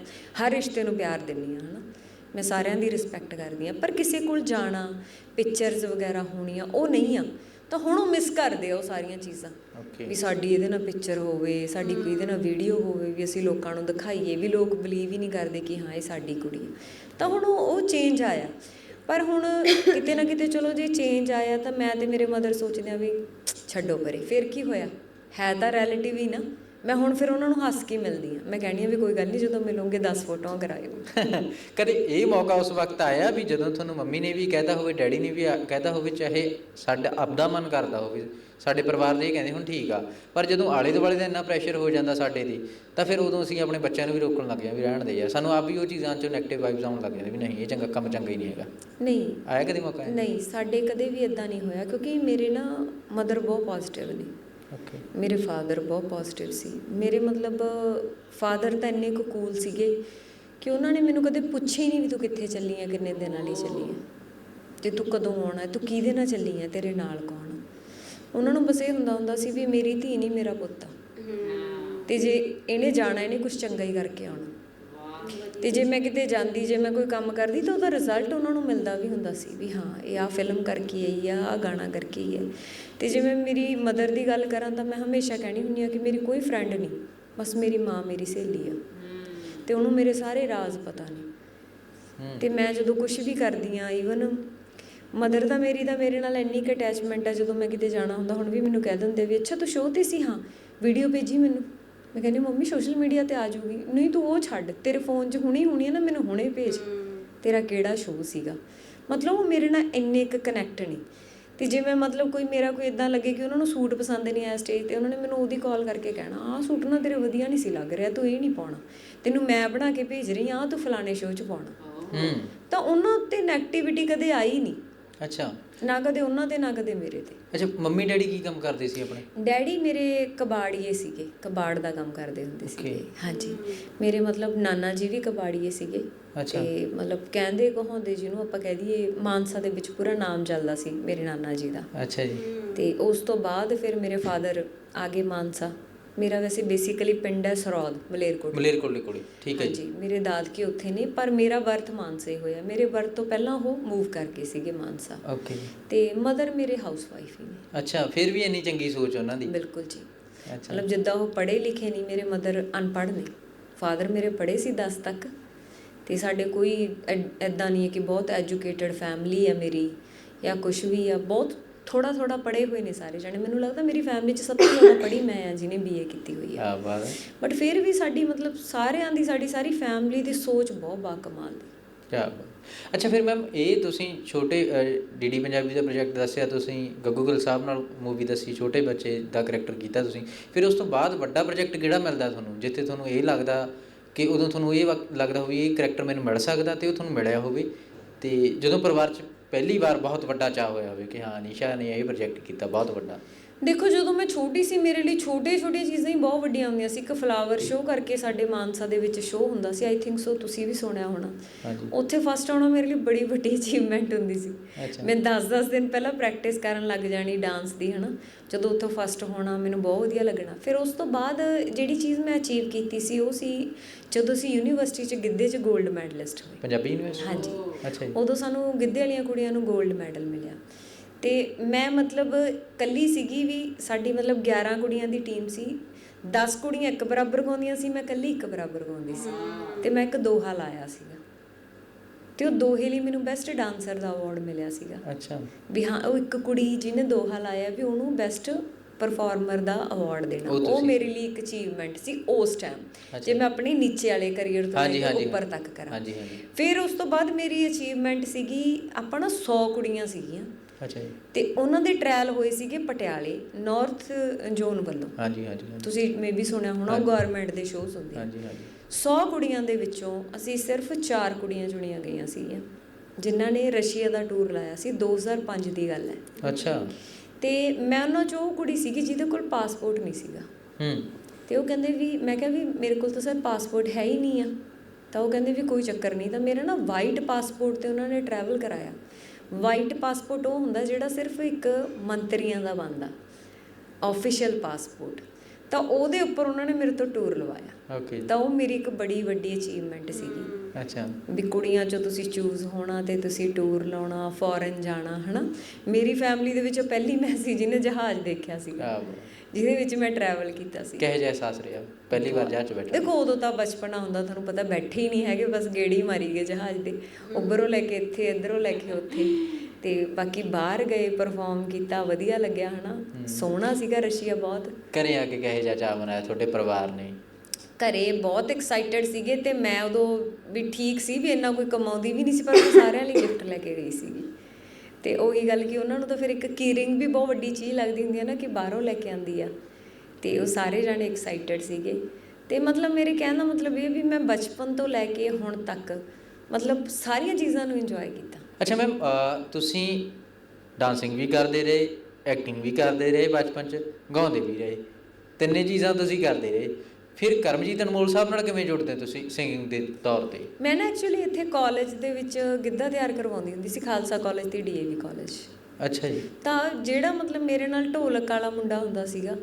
ਹਰ ਰਿਸ਼ਤੇ ਨੂੰ ਪਿਆਰ ਦਿੰਦੀ ਹਾਂ ਹਨਾ। ਮੈਂ ਸਾਰਿਆਂ ਦੀ ਰਿਸਪੈਕਟ ਕਰਦੀ ਹਾਂ। ਪਰ ਕਿਸੇ ਕੋਲ ਜਾਣਾ ਪਿਕਚਰਸ ਵਗੈਰਾ ਹੋਣੀਆਂ ਉਹ ਨਹੀਂ ਆ। ਤਾਂ ਹੁਣ ਉਹ ਮਿਸ ਕਰਦੇ ਆ ਉਹ ਸਾਰੀਆਂ ਚੀਜ਼ਾਂ। ਵੀ ਸਾਡੀ ਇਹਦੇ ਨਾਲ ਪਿਕਚਰ ਹੋਵੇ ਸਾਡੀ ਕੋਈ ਇਹਦੇ ਨਾਲ ਵੀਡੀਓ ਹੋਵੇ ਵੀ ਅਸੀਂ ਲੋਕਾਂ ਨੂੰ ਦਿਖਾਈਏ ਵੀ ਲੋਕ ਬਲੀਵ ਹੀ ਨਹੀਂ ਕਰਦੇ ਕਿ ਹਾਂ ਇਹ ਸਾਡੀ ਕੁੜੀ ਹੈ ਤਾਂ ਹੁਣ ਉਹ ਉਹ ਚੇਂਜ ਆਇਆ। ਪਰ ਹੁਣ ਕਿਤੇ ਨਾ ਕਿਤੇ ਚਲੋ ਜੇ ਚੇਂਜ ਆਇਆ ਤਾਂ ਮੈਂ ਤੇ ਮੇਰੇ ਮਦਰ ਸੋਚਦੇ ਆ ਵੀ ਛੱਡੋ ਪਰੇ ਫਿਰ ਕੀ ਹੋਇਆ? ਹੈ ਤਾਂ ਰਿਲੇਟਿਵ ਹੀ ਨਾ। ਮੈਂ ਹੁਣ ਫਿਰ ਉਹਨਾਂ ਨੂੰ ਹੱਸ ਕੇ ਮਿਲਦੀ ਆ ਮੈਂ ਕਹਿੰਦੀ ਆ ਵੀ ਕੋਈ ਗੱਲ ਨਹੀਂ ਜਦੋਂ ਮਿਲੋਗੇ 10 ਫੋਟੋਆਂ ਕਰਾਇਓ। [LAUGHS] ਕਦੇ ਇਹ ਮੌਕਾ ਉਸ ਵਕਤ ਆਇਆ ਵੀ ਜਦੋਂ ਤੁਹਾਨੂੰ ਮੰਮੀ ਨੇ ਵੀ ਕਹਿਤਾ ਹੋਵੇ ਡੈਡੀ ਨੇ ਵੀ ਕਹਿਤਾ ਹੋਵੇ ਚਾਹੇ ਸਾਡਾ ਆਪਦਾ ਮਨ ਕਰਦਾ ਹੋਵੇ ਸਾਡੇ ਪਰਿਵਾਰ ਦੇ ਇਹ ਕਹਿੰਦੇ ਹੁਣ ਠੀਕ ਆ ਪਰ ਜਦੋਂ ਆਲੇ ਦੁਆਲੇ ਦਾ ਇੰਨਾ ਪ੍ਰੈਸ਼ਰ ਹੋ ਜਾਂਦਾ ਸਾਡੇ ਦੀ ਤਾਂ ਫਿਰ ਉਦੋਂ ਅਸੀਂ ਆਪਣੇ ਬੱਚਿਆਂ ਨੂੰ ਵੀ ਰੋਕਣ ਲੱਗ ਜਾਂਦੇ ਵੀ ਰਹਿਣ ਦੇ ਯਾਰ। ਸਾਨੂੰ ਆਪ ਵੀ ਉਹ ਚੀਜ਼ਾਂ 'ਚੋਂ ਨੈਗੇਟਿਵ ਵਾਈਬਸ ਆਉਣ ਲੱਗ ਜਾਂਦੇ ਵੀ ਨਹੀਂ ਇਹ ਚੰਗਾ ਕੰਮ ਚੰਗਾ ਹੀ ਨਹੀਂ ਹੈਗਾ। ਨਹੀਂ। ਆਇਆ ਕਦੇ ਮੌਕਾ ਨਹੀਂ ਸਾਡੇ ਕਦੇ ਵੀ ਇਦਾਂ ਨਹੀਂ ਹੋਇਆ ਕਿਉਂਕਿ ਮੇਰੇ ਨਾ ਮਦਰ ਬਹੁਤ ਪੋਜ਼ਿਟਿਵ ਨੇ। ਮੇਰੇ ਫਾਦਰ ਬਹੁਤ ਪੋਜ਼ਿਟਿਵ ਸੀ। ਮੇਰੇ ਮਤਲਬ ਫਾਦਰ ਤਾਂ ਇੰਨੇ ਕੁ ਕੂਲ ਸੀਗੇ ਕਿ ਉਹਨਾਂ ਨੇ ਮੈਨੂੰ ਕਦੇ ਪੁੱਛਿਆ ਹੀ ਨਹੀਂ ਵੀ ਤੂੰ ਕਿੱਥੇ ਚੱਲੀ ਆ ਕਿੰਨੇ ਦਿਨਾਂ ਲਈ ਚੱਲੀ ਆ। ਤੇ ਤੂੰ ਕਦੋਂ ਆਉਣਾ ਹੈ? ਤੂੰ ਕਿਹਦੇ ਨਾਲ ਚੱਲੀ ਆ ਤੇਰੇ ਨਾਲ ਕੌਣ? ਉਹਨਾਂ ਨੂੰ ਬਸ ਇਹ ਹੁੰਦਾ ਹੁੰਦਾ ਸੀ ਵੀ ਮੇਰੀ ਧੀ ਨਹੀਂ ਮੇਰਾ ਪੁੱਤ ਆ। ਤੇ ਜੇ ਇਹਨੇ ਜਾਣਾ ਇਹਨੇ ਕੁਝ ਚੰਗਾ ਹੀ ਕਰਕੇ ਆਉਣਾ। ਤੇ ਜੇ ਮੈਂ ਕਿਤੇ ਜਾਂਦੀ ਜੇ ਮੈਂ ਕੋਈ ਕੰਮ ਕਰਦੀ ਤਾਂ ਉਹਦਾ ਰਿਜ਼ਲਟ ਉਹਨਾਂ ਨੂੰ ਮਿਲਦਾ ਵੀ ਹੁੰਦਾ ਸੀ ਵੀ ਹਾਂ ਇਹ ਆ ਫਿਲਮ ਕਰਕੇ ਆਈ ਆ ਆ ਗਾਣਾ ਕਰਕੇ ਆਈ ਹੈ ਤੇ ਜੇ ਮੈਂ ਮੇਰੀ ਮਦਰ ਦੀ ਗੱਲ ਕਰਾਂ ਤਾਂ ਮੈਂ ਹਮੇਸ਼ਾ ਕਹਿਣੀ ਹੁੰਦੀ ਆ ਕਿ ਮੇਰੀ ਕੋਈ ਫਰੈਂਡ ਨਹੀਂ ਬਸ ਮੇਰੀ ਮਾਂ ਮੇਰੀ ਸਹੇਲੀ ਆ। ਤੇ ਉਹਨੂੰ ਮੇਰੇ ਸਾਰੇ ਰਾਜ਼ ਪਤਾ ਨੇ। ਤੇ ਮੈਂ ਜਦੋਂ ਕੁਝ ਵੀ ਕਰਦੀ ਆ ਈਵਨ ਮਦਰ ਦਾ ਮੇਰੀ ਦਾ ਮੇਰੇ ਨਾਲ ਇੰਨੀ ਕੁ ਅਟੈਚਮੈਂਟ ਹੈ ਜਦੋਂ ਮੈਂ ਕਿਤੇ ਜਾਣਾ ਹੁੰਦਾ ਹੁਣ ਵੀ ਮੈਨੂੰ ਕਹਿ ਦਿੰਦੇ ਵੀ ਅੱਛਾ ਤੂੰ ਸ਼ੋਅ ਤੇ ਸੀ ਹਾਂ ਵੀਡੀਓ ਭੇਜੀ ਮੈਨੂੰ? ਮੈਂ ਕਹਿੰਦੀ ਮੰਮੀ ਸੋਸ਼ਲ ਮੀਡੀਆ ਤੇ ਆ ਜਾਊਗੀ। ਨਹੀਂ ਤੂੰ ਉਹ ਛੱਡ ਤੇਰੇ ਫੋਨ 'ਚ ਹੁਣੀ ਹੁਣੀ ਹੈ ਨਾ ਮੈਨੂੰ ਹੁਣੇ ਭੇਜ। ਤੇਰਾ ਕਿਹੜਾ ਸ਼ੋਅ ਸੀਗਾ? ਮਤਲਬ ਉਹ ਮੇਰੇ ਨਾਲ ਇੰਨੇ ਕੁ ਕਨੈਕਟ ਨਹੀਂ ਤੇ ਜਿਵੇਂ ਮਤਲਬ ਕੋਈ ਮੇਰਾ ਕੋਈ ਇਦਾਂ ਲੱਗੇ ਕਿ ਉਹਨਾਂ ਨੂੰ ਸੂਟ ਪਸੰਦ ਨਹੀਂ ਆਇਆ ਸਟੇਜ ਤੇ ਉਹਨਾਂ ਨੇ ਮੈਨੂੰ ਉਹਦੀ ਕਾਲ ਕਰਕੇ ਕਹਿਣਾ ਆਹ ਸੂਟ ਨਾ ਤੇਰੇ ਵਧੀਆ ਨਹੀਂ ਸੀ ਲੱਗ ਰਿਹਾ ਤੂੰ ਇਹ ਨਹੀਂ ਪਾਉਣਾ। ਤੈਨੂੰ ਮੈਂ ਬਣਾ ਕੇ ਭੇਜ ਰਹੀ ਆ ਤੂੰ ਫਲਾਣੇ ਸ਼ੋਅ 'ਚ ਪਾਉਣਾ। ਹੂੰ। ਤਾਂ ਉਹਨਾਂ ਉੱਤੇ ਨੈਗੇਟਿਵਿਟੀ ਕਦੇ ਆਈ ਨਹੀਂ। ਅੱਛਾ। ਨਾ ਕਦੇ ਉਹਨਾਂ ਤੇ ਨਾ ਕਦੇ ਮੇਰੇ ਤੇ ਅੱਛਾ ਮੰਮੀ ਡੈਡੀ ਕੀ ਕੰਮ ਕਰਦੇ ਸੀ ਆਪਣੇ? ਡੈਡੀ ਮੇਰੇ ਕਬਾੜੀਏ ਸੀਗੇ ਕਬਾੜ ਦਾ ਕੰਮ ਕਰਦੇ ਹੁੰਦੇ ਸੀਗੇ. ਹਾਂਜੀ। ਮੇਰੇ ਮਤਲਬ ਨਾਨਾ ਜੀ ਵੀ ਕਬਾੜੀਏ ਸੀਗੇ। ਅੱਛਾ। ਤੇ ਮਤਲਬ ਕਹਿੰਦੇ ਕਹਾਉਂਦੇ ਜਿਹਨੂੰ ਆਪਾਂ ਕਹਿ ਦਈਏ ਮਾਨਸਾ ਦੇ ਵਿੱਚ ਪੂਰਾ ਨਾਮ ਚੱਲਦਾ ਸੀ ਮੇਰੇ ਨਾਨਾ ਜੀ ਦਾ। ਅੱਛਾ ਜੀ। ਤੇ ਉਸ ਤੋਂ ਬਾਅਦ ਫਿਰ ਮੇਰੇ ਫਾਦਰ ਆਗੇ ਮਾਨਸਾ। ਮੇਰਾ ਵੈਸੇ ਬੇਸਿਕਲੀ ਪਿੰਡ ਹੈ ਸਰੌਦ ਮਲੇਰਕੋਟ। ਮਲੇਰਕੋਟਲੇ ਕੋਲੇ ਠੀਕ ਹੈ ਜੀ। ਹਾਂਜੀ ਮੇਰੇ ਦਾਦਕੇ ਉੱਥੇ ਨੇ ਪਰ ਮੇਰਾ ਬਰਥ ਮਾਨਸਾ ਹੀ ਹੋਇਆ। ਮੇਰੇ ਬਰਥ ਤੋਂ ਪਹਿਲਾਂ ਉਹ ਮੂਵ ਕਰਕੇ ਸੀਗੇ ਮਾਨਸਾ। ਓਕੇ ਜੀ ਤੇ ਮਦਰ ਮੇਰੇ ਹਾਊਸ ਵਾਈਫ ਹੀ ਨੇ। ਅੱਛਾ ਫਿਰ ਵੀ ਇੰਨੀ ਚੰਗੀ ਸੋਚ ਉਹਨਾਂ ਦੀ? ਬਿਲਕੁਲ ਜੀ। ਅੱਛਾ। ਮਤਲਬ ਜਿੱਦਾਂ ਉਹ ਪੜ੍ਹੇ ਲਿਖੇ ਨਹੀਂ ਮੇਰੇ ਮਦਰ ਅਨਪੜ੍ਹ ਨੇ। ਫਾਦਰ ਮੇਰੇ ਪੜ੍ਹੇ ਸੀ 10 ਤੱਕ। ਤੇ ਸਾਡੇ ਕੋਈ ਐਦਾਂ ਨਹੀਂ ਹੈ ਕਿ ਬਹੁਤ ਐਜੂਕੇਟਿਡ ਫੈਮਿਲੀ ਹੈ ਮੇਰੀ ਜਾਂ ਕੁਝ ਵੀ ਆ ਬਹੁਤ ਥੋੜਾ ਥੋੜਾ ਪੜ੍ਹੇ ਹੋਏ ਨੇ ਸਾਰੇ ਜਣੇ। ਮੈਨੂੰ ਲੱਗਦਾ ਮੇਰੀ ਫੈਮਿਲੀ 'ਚ ਸਭ ਤੋਂ ਜ਼ਿਆਦਾ ਪੜ੍ਹੀ ਮੈਂ ਆ ਜਿਹਨੇ ਬੀਏ ਕੀਤੀ ਹੋਈ ਹੈ ਆ ਬਾਤ ਹੈ। ਬਟ ਫਿਰ ਵੀ ਸਾਡੀ ਮਤਲਬ ਸਾਰਿਆਂ ਦੀ ਸਾਡੀ ਸਾਰੀ ਫੈਮਿਲੀ ਦੀ ਸੋਚ ਬਹੁਤ ਬਾ ਕਮਾਲ ਦੀ ਬਾਤ। ਅੱਛਾ ਫਿਰ ਮੈਮ ਇਹ ਤੁਸੀਂ ਛੋਟੇ ਡੀਡੀ ਪੰਜਾਬੀ ਦਾ ਪ੍ਰੋਜੈਕਟ ਦੱਸਿਆ ਤੁਸੀਂ ਗੱਗੂ ਗਿੱਲ ਸਾਹਿਬ ਨਾਲ ਮੂਵੀ ਦੱਸੀ ਛੋਟੇ ਬੱਚੇ ਦਾ ਕਰੈਕਟਰ ਕੀਤਾ ਤੁਸੀਂ। ਫਿਰ ਉਸ ਤੋਂ ਬਾਅਦ ਵੱਡਾ ਪ੍ਰੋਜੈਕਟ ਕਿਹੜਾ ਮਿਲਦਾ ਤੁਹਾਨੂੰ ਜਿੱਥੇ ਤੁਹਾਨੂੰ ਇਹ ਲੱਗਦਾ ਕਿ ਉਦੋਂ ਤੁਹਾਨੂੰ ਇਹ ਲੱਗਦਾ ਹੋਵੇ ਇਹ ਕਰੈਕਟਰ ਮੈਨੂੰ ਮਿਲ ਸਕਦਾ ਤੇ ਉਹ ਤੁਹਾਨੂੰ ਮਿਲਿਆ ਹੋਵੇ। ਤੇ ਜਦੋਂ ਪਰਿਵਾਰ 'ਚ ਪਹਿਲੀ ਵਾਰ ਬਹੁਤ ਵੱਡਾ ਚਾਹ ਹੋਇਆ ਹੋਵੇ ਕਿ ਹਾਂ, ਨਿਸ਼ਾ ਨੇ ਇਹ ਪ੍ਰੋਜੈਕਟ ਕੀਤਾ, ਬਹੁਤ ਵੱਡਾ। ਦੇਖੋ ਜਦੋਂ ਮੈਂ ਛੋਟੀ ਸੀ ਮੇਰੇ ਲਈ ਛੋਟੇ ਛੋਟੀਆਂ ਚੀਜ਼ਾਂ ਹੀ ਬਹੁਤ ਵੱਡੀਆਂ ਹੁੰਦੀਆਂ ਸੀ। ਇੱਕ ਫਲਾਵਰ ਸ਼ੋਅ ਕਰਕੇ ਸਾਡੇ ਮਾਨਸਾ ਦੇ ਵਿੱਚ ਸ਼ੋਅ ਹੁੰਦਾ ਸੀ। ਆਈ ਥਿੰਕ ਸੋ ਤੁਸੀਂ ਵੀ ਸੁਣਿਆ ਹੋਣਾ। ਉੱਥੇ ਫਸਟ ਆਉਣਾ ਮੇਰੇ ਲਈ ਬੜੀ ਵੱਡੀ ਅਚੀਵਮੈਂਟ ਹੁੰਦੀ ਸੀ। ਮੈਂ 10-10 ਦਿਨ ਪਹਿਲਾਂ ਪ੍ਰੈਕਟਿਸ ਕਰਨ ਲੱਗ ਜਾਣੀ ਡਾਂਸ ਦੀ ਹਨਾ। ਜਦੋਂ ਉੱਥੋਂ ਫਸਟ ਹੋਣਾ ਮੈਨੂੰ ਬਹੁਤ ਵਧੀਆ ਲੱਗਣਾ। ਫਿਰ ਉਸ ਤੋਂ ਬਾਅਦ ਜਿਹੜੀ ਚੀਜ਼ ਮੈਂ ਅਚੀਵ ਕੀਤੀ ਸੀ ਉਹ ਸੀ ਜਦੋਂ ਅਸੀਂ ਯੂਨੀਵਰਸਿਟੀ 'ਚ ਗਿੱਧੇ 'ਚ 골ਡ ਮੈਡਲਿਸਟ ਹੋਏ। ਪੰਜਾਬੀ ਯੂਨੀਵਰਸਿਟੀ ਹਾਂਜੀ। ਅੱਛਾ ਜੀ। ਉਦੋਂ ਸਾਨੂੰ ਗਿੱਧੇ ਵਾਲੀਆਂ ਕੁੜੀਆਂ ਨੂੰ 골ਡ ਮੈਡਲ ਮਿਲਿਆ। ਤੇ ਮੈਂ ਮਤਲਬ ਕੱਲੀ ਸੀਗੀ ਵੀ ਸਾਡੀ ਮਤਲਬ 11 ਕੁੜੀਆਂ ਦੀ ਟੀਮ ਸੀ 10 ਕੁੜੀਆਂ ਇੱਕ ਬਰਾਬਰ ਗਾਉਂਦੀਆਂ ਸੀ ਮੈਂ ਕੱਲੀ ਇੱਕ ਬਰਾਬਰ ਗਾਉਂਦੀ ਸੀ ਤੇ ਮੈਂ ਇੱਕ ਦੋਹਾ ਲਾਇਆ ਸੀਗਾ। ਤੇ ਉਹ ਦੋਹੇ ਲਈ ਮੈਨੂੰ ਬੈਸਟ ਡਾਂਸਰ ਦਾ ਅਵਾਰਡ ਮਿਲਿਆ ਸੀਗਾ। ਅੱਛਾ। ਵੀ ਹਾਂ ਉਹ ਇੱਕ ਕੁੜੀ ਜਿਹਨੇ ਦੋਹਾ ਲਾਇਆ ਵੀ ਉਹਨੂੰ ਬੈਸਟ ਪਰਫਾਰਮਰ ਦਾ ਅਵਾਰਡ ਦੇਣਾ। ਉਹ ਮੇਰੇ ਲਈ ਇੱਕ ਅਚੀਵਮੈਂਟ ਸੀ ਉਸ ਟਾਈਮ। ਜੇ ਮੈਂ ਆਪਣੇ ਨੀਚੇ ਵਾਲੇ ਕੈਰੀਅਰ ਤੋਂ ਉੱਪਰ ਤੱਕ ਕਰਾਂ। ਹਾਂਜੀ ਹਾਂਜੀ। ਫਿਰ ਉਸ ਤੋਂ ਬਾਅਦ ਮੇਰੀ ਅਚੀਵਮੈਂਟ ਸੀਗੀ ਆਪਾਂ ਨਾ 100 ਕੁੜੀਆਂ ਸੀਗੀਆਂ। ਅੱਛਾ ਜੀ। ਤੇ ਉਹਨਾਂ ਦੇ ਟ੍ਰਾਇਲ ਹੋਏ ਸੀਗੇ ਪਟਿਆਲੇ ਨਾਰਥ ਜ਼ੋਨ ਵੱਲੋਂ। ਹਾਂਜੀ ਹਾਂਜੀ ਤੁਸੀਂ ਮੇਬੀ ਸੁਣਿਆ ਹੋਣਾ ਉਹ। ਗਵਰਨਮੈਂਟ ਦੇ ਸ਼ੋਅਸ ਹੁੰਦੇ ਹਾਂਜੀ ਹਾਂਜੀ। 100 ਕੁੜੀਆਂ ਦੇ ਵਿੱਚੋਂ ਅਸੀਂ ਸਿਰਫ 4 ਕੁੜੀਆਂ ਚੁਣੀਆਂ ਗਈਆਂ ਸੀਗੀਆਂ ਜਿਨ੍ਹਾਂ ਨੇ ਰਸ਼ੀਆ ਦਾ ਟੂਰ ਲਾਇਆ ਸੀ 2005 ਦੀ ਗੱਲ ਹੈ। ਅੱਛਾ। ਤੇ ਮੈਂ ਉਹਨਾਂ ਚੋਂ ਕੁੜੀ ਸੀਗੀ ਜਿਹਦੇ ਕੋਲ ਪਾਸਪੋਰਟ ਨਹੀਂ ਸੀਗਾ। ਹੂੰ। ਤੇ ਉਹ ਕਹਿੰਦੇ ਵੀ ਮੈਂ ਕਿਹਾ ਵੀ ਮੇਰੇ ਕੋਲ ਤਾਂ ਸਰ ਪਾਸਪੋਰਟ ਹੈ ਹੀ ਨਹੀਂ ਆ। ਤਾਂ ਉਹ ਕਹਿੰਦੇ ਵੀ ਕੋਈ ਚੱਕਰ ਨਹੀਂ ਤਾਂ ਮੇਰਾ ਨਾ ਵਾਈਟ ਪਾਸਪੋਰਟ ਤੇ ਉਹਨਾਂ ਨੇ ਟਰੈਵਲ ਕਰਾਇਆ। ਵਾਈਟ ਪਾਸਪੋਰਟ ਉਹ ਹੁੰਦਾ ਜਿਹੜਾ ਸਿਰਫ ਇੱਕ ਮੰਤਰੀਆਂ ਦਾ ਬਣਦਾ ਆਫੀਸ਼ੀਅਲ ਪਾਸਪੋਰਟ ਤਾਂ ਉਹਦੇ ਉੱਪਰ ਉਹਨਾਂ ਨੇ ਮੇਰੇ ਤੋਂ ਟੂਰ ਲਵਾਇਆ। ਓਕੇ ਤਾਂ ਉਹ ਮੇਰੀ ਇੱਕ ਬੜੀ ਵੱਡੀ ਅਚੀਵਮੈਂਟ ਸੀਗੀ। ਅੱਛਾ। ਵੀ ਕੁੜੀਆਂ ਚੋਂ ਤੁਸੀਂ ਚੂਜ਼ ਹੋਣਾ ਤੇ ਤੁਸੀਂ ਟੂਰ ਲਾਉਣਾ ਫੋਰਨ ਜਾਣਾ ਹਨਾ? ਮੇਰੀ ਫੈਮਿਲੀ ਦੇ ਵਿੱਚੋਂ ਪਹਿਲੀ ਮੈਂ ਸੀ ਜਿਹਨੇ ਜਹਾਜ਼ ਦੇਖਿਆ ਸੀਗਾ। ਆਹ। ਜਿਹਦੇ ਵਿੱਚ ਮੈਂ ਟਰੈਵਲ ਕੀਤਾ ਸੀ। ਕਿਹੋ ਜਿਹਾ ਅਹਿਸਾਸ ਰਿਹਾ? ਪਹਿਲੀ ਵਾਰ ਜਹਾਜ਼ 'ਚ ਬੈਠਾ ਦੇਖੋ ਉਦੋਂ ਤਾਂ ਬਚਪਨਾ ਹੁੰਦਾ ਤੁਹਾਨੂੰ ਪਤਾ ਬੈਠੇ ਹੀ ਨਹੀਂ ਹੈਗੇ ਬਸ ਗੇੜੀ ਮਾਰੀ ਗਏ ਜਹਾਜ਼ ਦੇ ਉੱਪਰੋਂ ਲੈ ਕੇ ਇੱਥੇ ਇਧਰੋਂ ਲੈ ਕੇ ਉੱਥੇ। ਤੇ ਬਾਕੀ ਬਾਹਰ ਗਏ ਪਰਫਾਰਮ ਕੀਤਾ ਵਧੀਆ ਲੱਗਿਆ ਹਨਾ? ਸੋਹਣਾ ਸੀਗਾ ਰਸ਼ੀਆ ਬਹੁਤ। ਘਰੇ ਆ ਕੇ ਕਿਹੋ ਜਿਹਾ ਚਾਹ ਬਣਾਇਆ ਤੁਹਾਡੇ ਪਰਿਵਾਰ ਨੇ? ਘਰੇ ਬਹੁਤ ਐਕਸਾਈਟਡ ਸੀਗੇ ਤੇ ਮੈਂ ਉਦੋਂ ਵੀ ਠੀਕ ਸੀ ਵੀ ਇੰਨਾ ਕੋਈ ਕਮਾਉਂਦੀ ਵੀ ਨਹੀਂ ਸੀ ਪਰ ਮੈਂ ਸਾਰਿਆਂ ਲਈ ਗਿਫਟ ਲੈ ਕੇ ਗਈ ਸੀਗੀ। ਤੇ ਉਹੀ ਗੱਲ ਕਿ ਉਹਨਾਂ ਨੂੰ ਤਾਂ ਫਿਰ ਇੱਕ ਕੀਰਿੰਗ ਵੀ ਬਹੁਤ ਵੱਡੀ ਚੀਜ਼ ਲੱਗਦੀ ਹੁੰਦੀ ਹੈ ਨਾ ਕਿ ਬਾਹਰੋਂ ਲੈ ਕੇ ਆਂਦੀ ਆ। ਤੇ ਉਹ ਸਾਰੇ ਜਾਣੇ ਐਕਸਾਈਟਡ ਸੀਗੇ। ਤੇ ਮਤਲਬ ਮੇਰੇ ਕਹਿਣ ਦਾ ਮਤਲਬ ਇਹ ਵੀ ਮੈਂ ਬਚਪਨ ਤੋਂ ਲੈ ਕੇ ਹੁਣ ਤੱਕ ਮਤਲਬ ਸਾਰੀਆਂ ਚੀਜ਼ਾਂ ਨੂੰ ਇੰਜੋਏ ਕੀਤਾ। ਅੱਛਾ ਮੈਮ ਤੁਸੀਂ ਡਾਂਸਿੰਗ ਵੀ ਕਰਦੇ ਰਹੇ ਐਕਟਿੰਗ ਵੀ ਕਰਦੇ ਰਹੇ ਬਚਪਨ 'ਚ, ਗਾਉਂਦੇ ਵੀ ਰਹੇ। ਤਿੰਨੇ ਚੀਜ਼ਾਂ ਤੁਸੀਂ ਕਰਦੇ ਰਹੇ। ਫਿਰ ਕਰਮਜੀਤ ਅਨਮੋਲ ਸਾਹਿਬ ਨਾਲ ਕਿਵੇਂ ਜੁੜਦੇ ਤੁਸੀਂ ਸਿੰਗਿੰਗ ਦੇ ਤੌਰ ਤੇ? ਮੈਂ ਨਾ ਐਕਚੁਅਲੀ ਇੱਥੇ ਕਾਲਜ ਦੇ ਵਿੱਚ ਗਿੱਧਾ ਤਿਆਰ ਕਰਵਾਉਂਦੀ ਹੁੰਦੀ ਸੀ ਖਾਲਸਾ ਕਾਲਜ ਤੇ ਡੀਏਵੀ ਕਾਲਜ ਅੱਛਾ ਜੀ। ਤਾਂ ਜਿਹੜਾ ਮਤਲਬ ਮੇਰੇ ਨਾਲ ਢੋਲਕ ਵਾਲਾ ਮੁੰਡਾ ਹੁੰਦਾ ਸੀਗਾ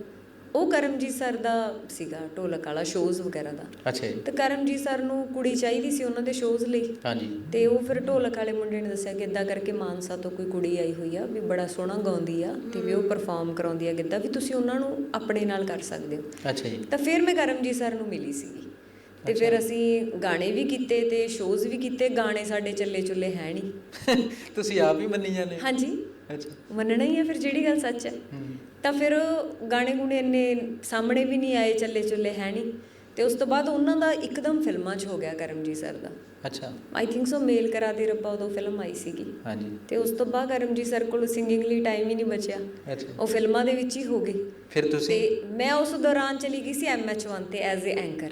ਉਹ ਕਰਮਜੀਤ ਸਰ ਦਾ ਸੀਗਾ ਢੋਲਕ ਵਾਲਾ ਸ਼ੋਜ਼ ਵਗੈਰਾ ਦਾ। ਅੱਛਾ ਜੀ। ਤੇ ਕਰਮਜੀਤ ਸਰ ਨੂੰ ਕੁੜੀ ਚਾਹੀਦੀ ਸੀ ਉਹਨਾਂ ਦੇ ਸ਼ੋਜ਼ ਲਈ। ਹਾਂਜੀ। ਤੇ ਉਹ ਫਿਰ ਢੋਲਕ ਵਾਲੇ ਮੁੰਡੇ ਨੇ ਦੱਸਿਆ ਕਿ ਇਦਾਂ ਕਰਕੇ ਮਾਨਸਾ ਤੋਂ ਕੋਈ ਕੁੜੀ ਆਈ ਹੋਈ ਆ ਵੀ ਬੜਾ ਸੋਹਣਾ ਗਾਉਂਦੀ ਆ ਤੇ ਵੀ ਉਹ ਪਰਫਾਰਮ ਕਰਾਉਂਦੀ ਆ ਗਿੱਧਾ ਵੀ ਤੁਸੀਂ ਉਹਨਾਂ ਨੂੰ ਆਪਣੇ ਨਾਲ ਕਰ ਸਕਦੇ ਹੋ। ਅੱਛਾ ਜੀ। ਤਾਂ ਫਿਰ ਮੈਂ ਕਰਮਜੀਤ ਸਰ ਨੂੰ ਮਿਲੀ ਸੀਗੀ। ਤੇ ਫਿਰ ਅਸੀਂ ਗਾਣੇ ਵੀ ਕੀਤੇ ਤੇ ਸ਼ੋਜ਼ ਵੀ ਕੀਤੇ ਗਾਣੇ ਸਾਡੇ ਚੱਲੇ ਚੁੱਲੇ ਹੈ ਨਹੀਂ। ਤੁਸੀਂ ਆਪ ਹੀ ਮੰਨੀ ਜਾਂਦੇ ਹਾਂਜੀ। ਅੱਛਾ। ਮੰਨਣਾ ਹੀ ਆ ਫਿਰ ਜਿਹੜੀ ਗੱਲ ਸੱਚ ਹੈ ਹੂੰ। ਤਾਂ ਫਿਰ ਗਾਣੇ ਗੁਣੇ ਇੰਨੇ ਸਾਹਮਣੇ ਵੀ ਨਹੀਂ ਆਏ ਚੱਲੇ ਚੁੱਲੇ ਹੈ ਨਹੀਂ। ਤੇ ਉਸ ਤੋਂ ਬਾਅਦ ਉਹਨਾਂ ਦਾ ਇੱਕਦਮ ਫਿਲਮਾਂ 'ਚ ਹੋ ਗਿਆ ਕਰਮਜੀਤ ਸਰ ਦਾ। ਅੱਛਾ। ਆਈ ਥਿੰਕ ਸੋ ਮੇਲ ਕਰਾ ਦੇ ਰੱਬਾ ਉਦੋਂ ਫਿਲਮ ਆਈ ਸੀਗੀ। ਹਾਂਜੀ। ਤੇ ਉਸ ਤੋਂ ਬਾਅਦ ਕਰਮਜੀਤ ਸਰ ਕੋਲ ਸਿੰਗਿੰਗ ਲਈ ਟਾਈਮ ਹੀ ਨਹੀਂ ਬਚਿਆ। ਅੱਛਾ। ਉਹ ਫਿਲਮਾਂ ਦੇ ਵਿੱਚ ਹੀ ਹੋ ਗਈ ਫਿਰ ਤੁਸੀਂ? ਤੇ ਮੈਂ ਉਸ ਦੌਰਾਨ ਚਲੀ ਗਈ ਸੀ ਐਮਐਚ1 ਤੇ ਐਜ਼ ਅ ਐਂਕਰ.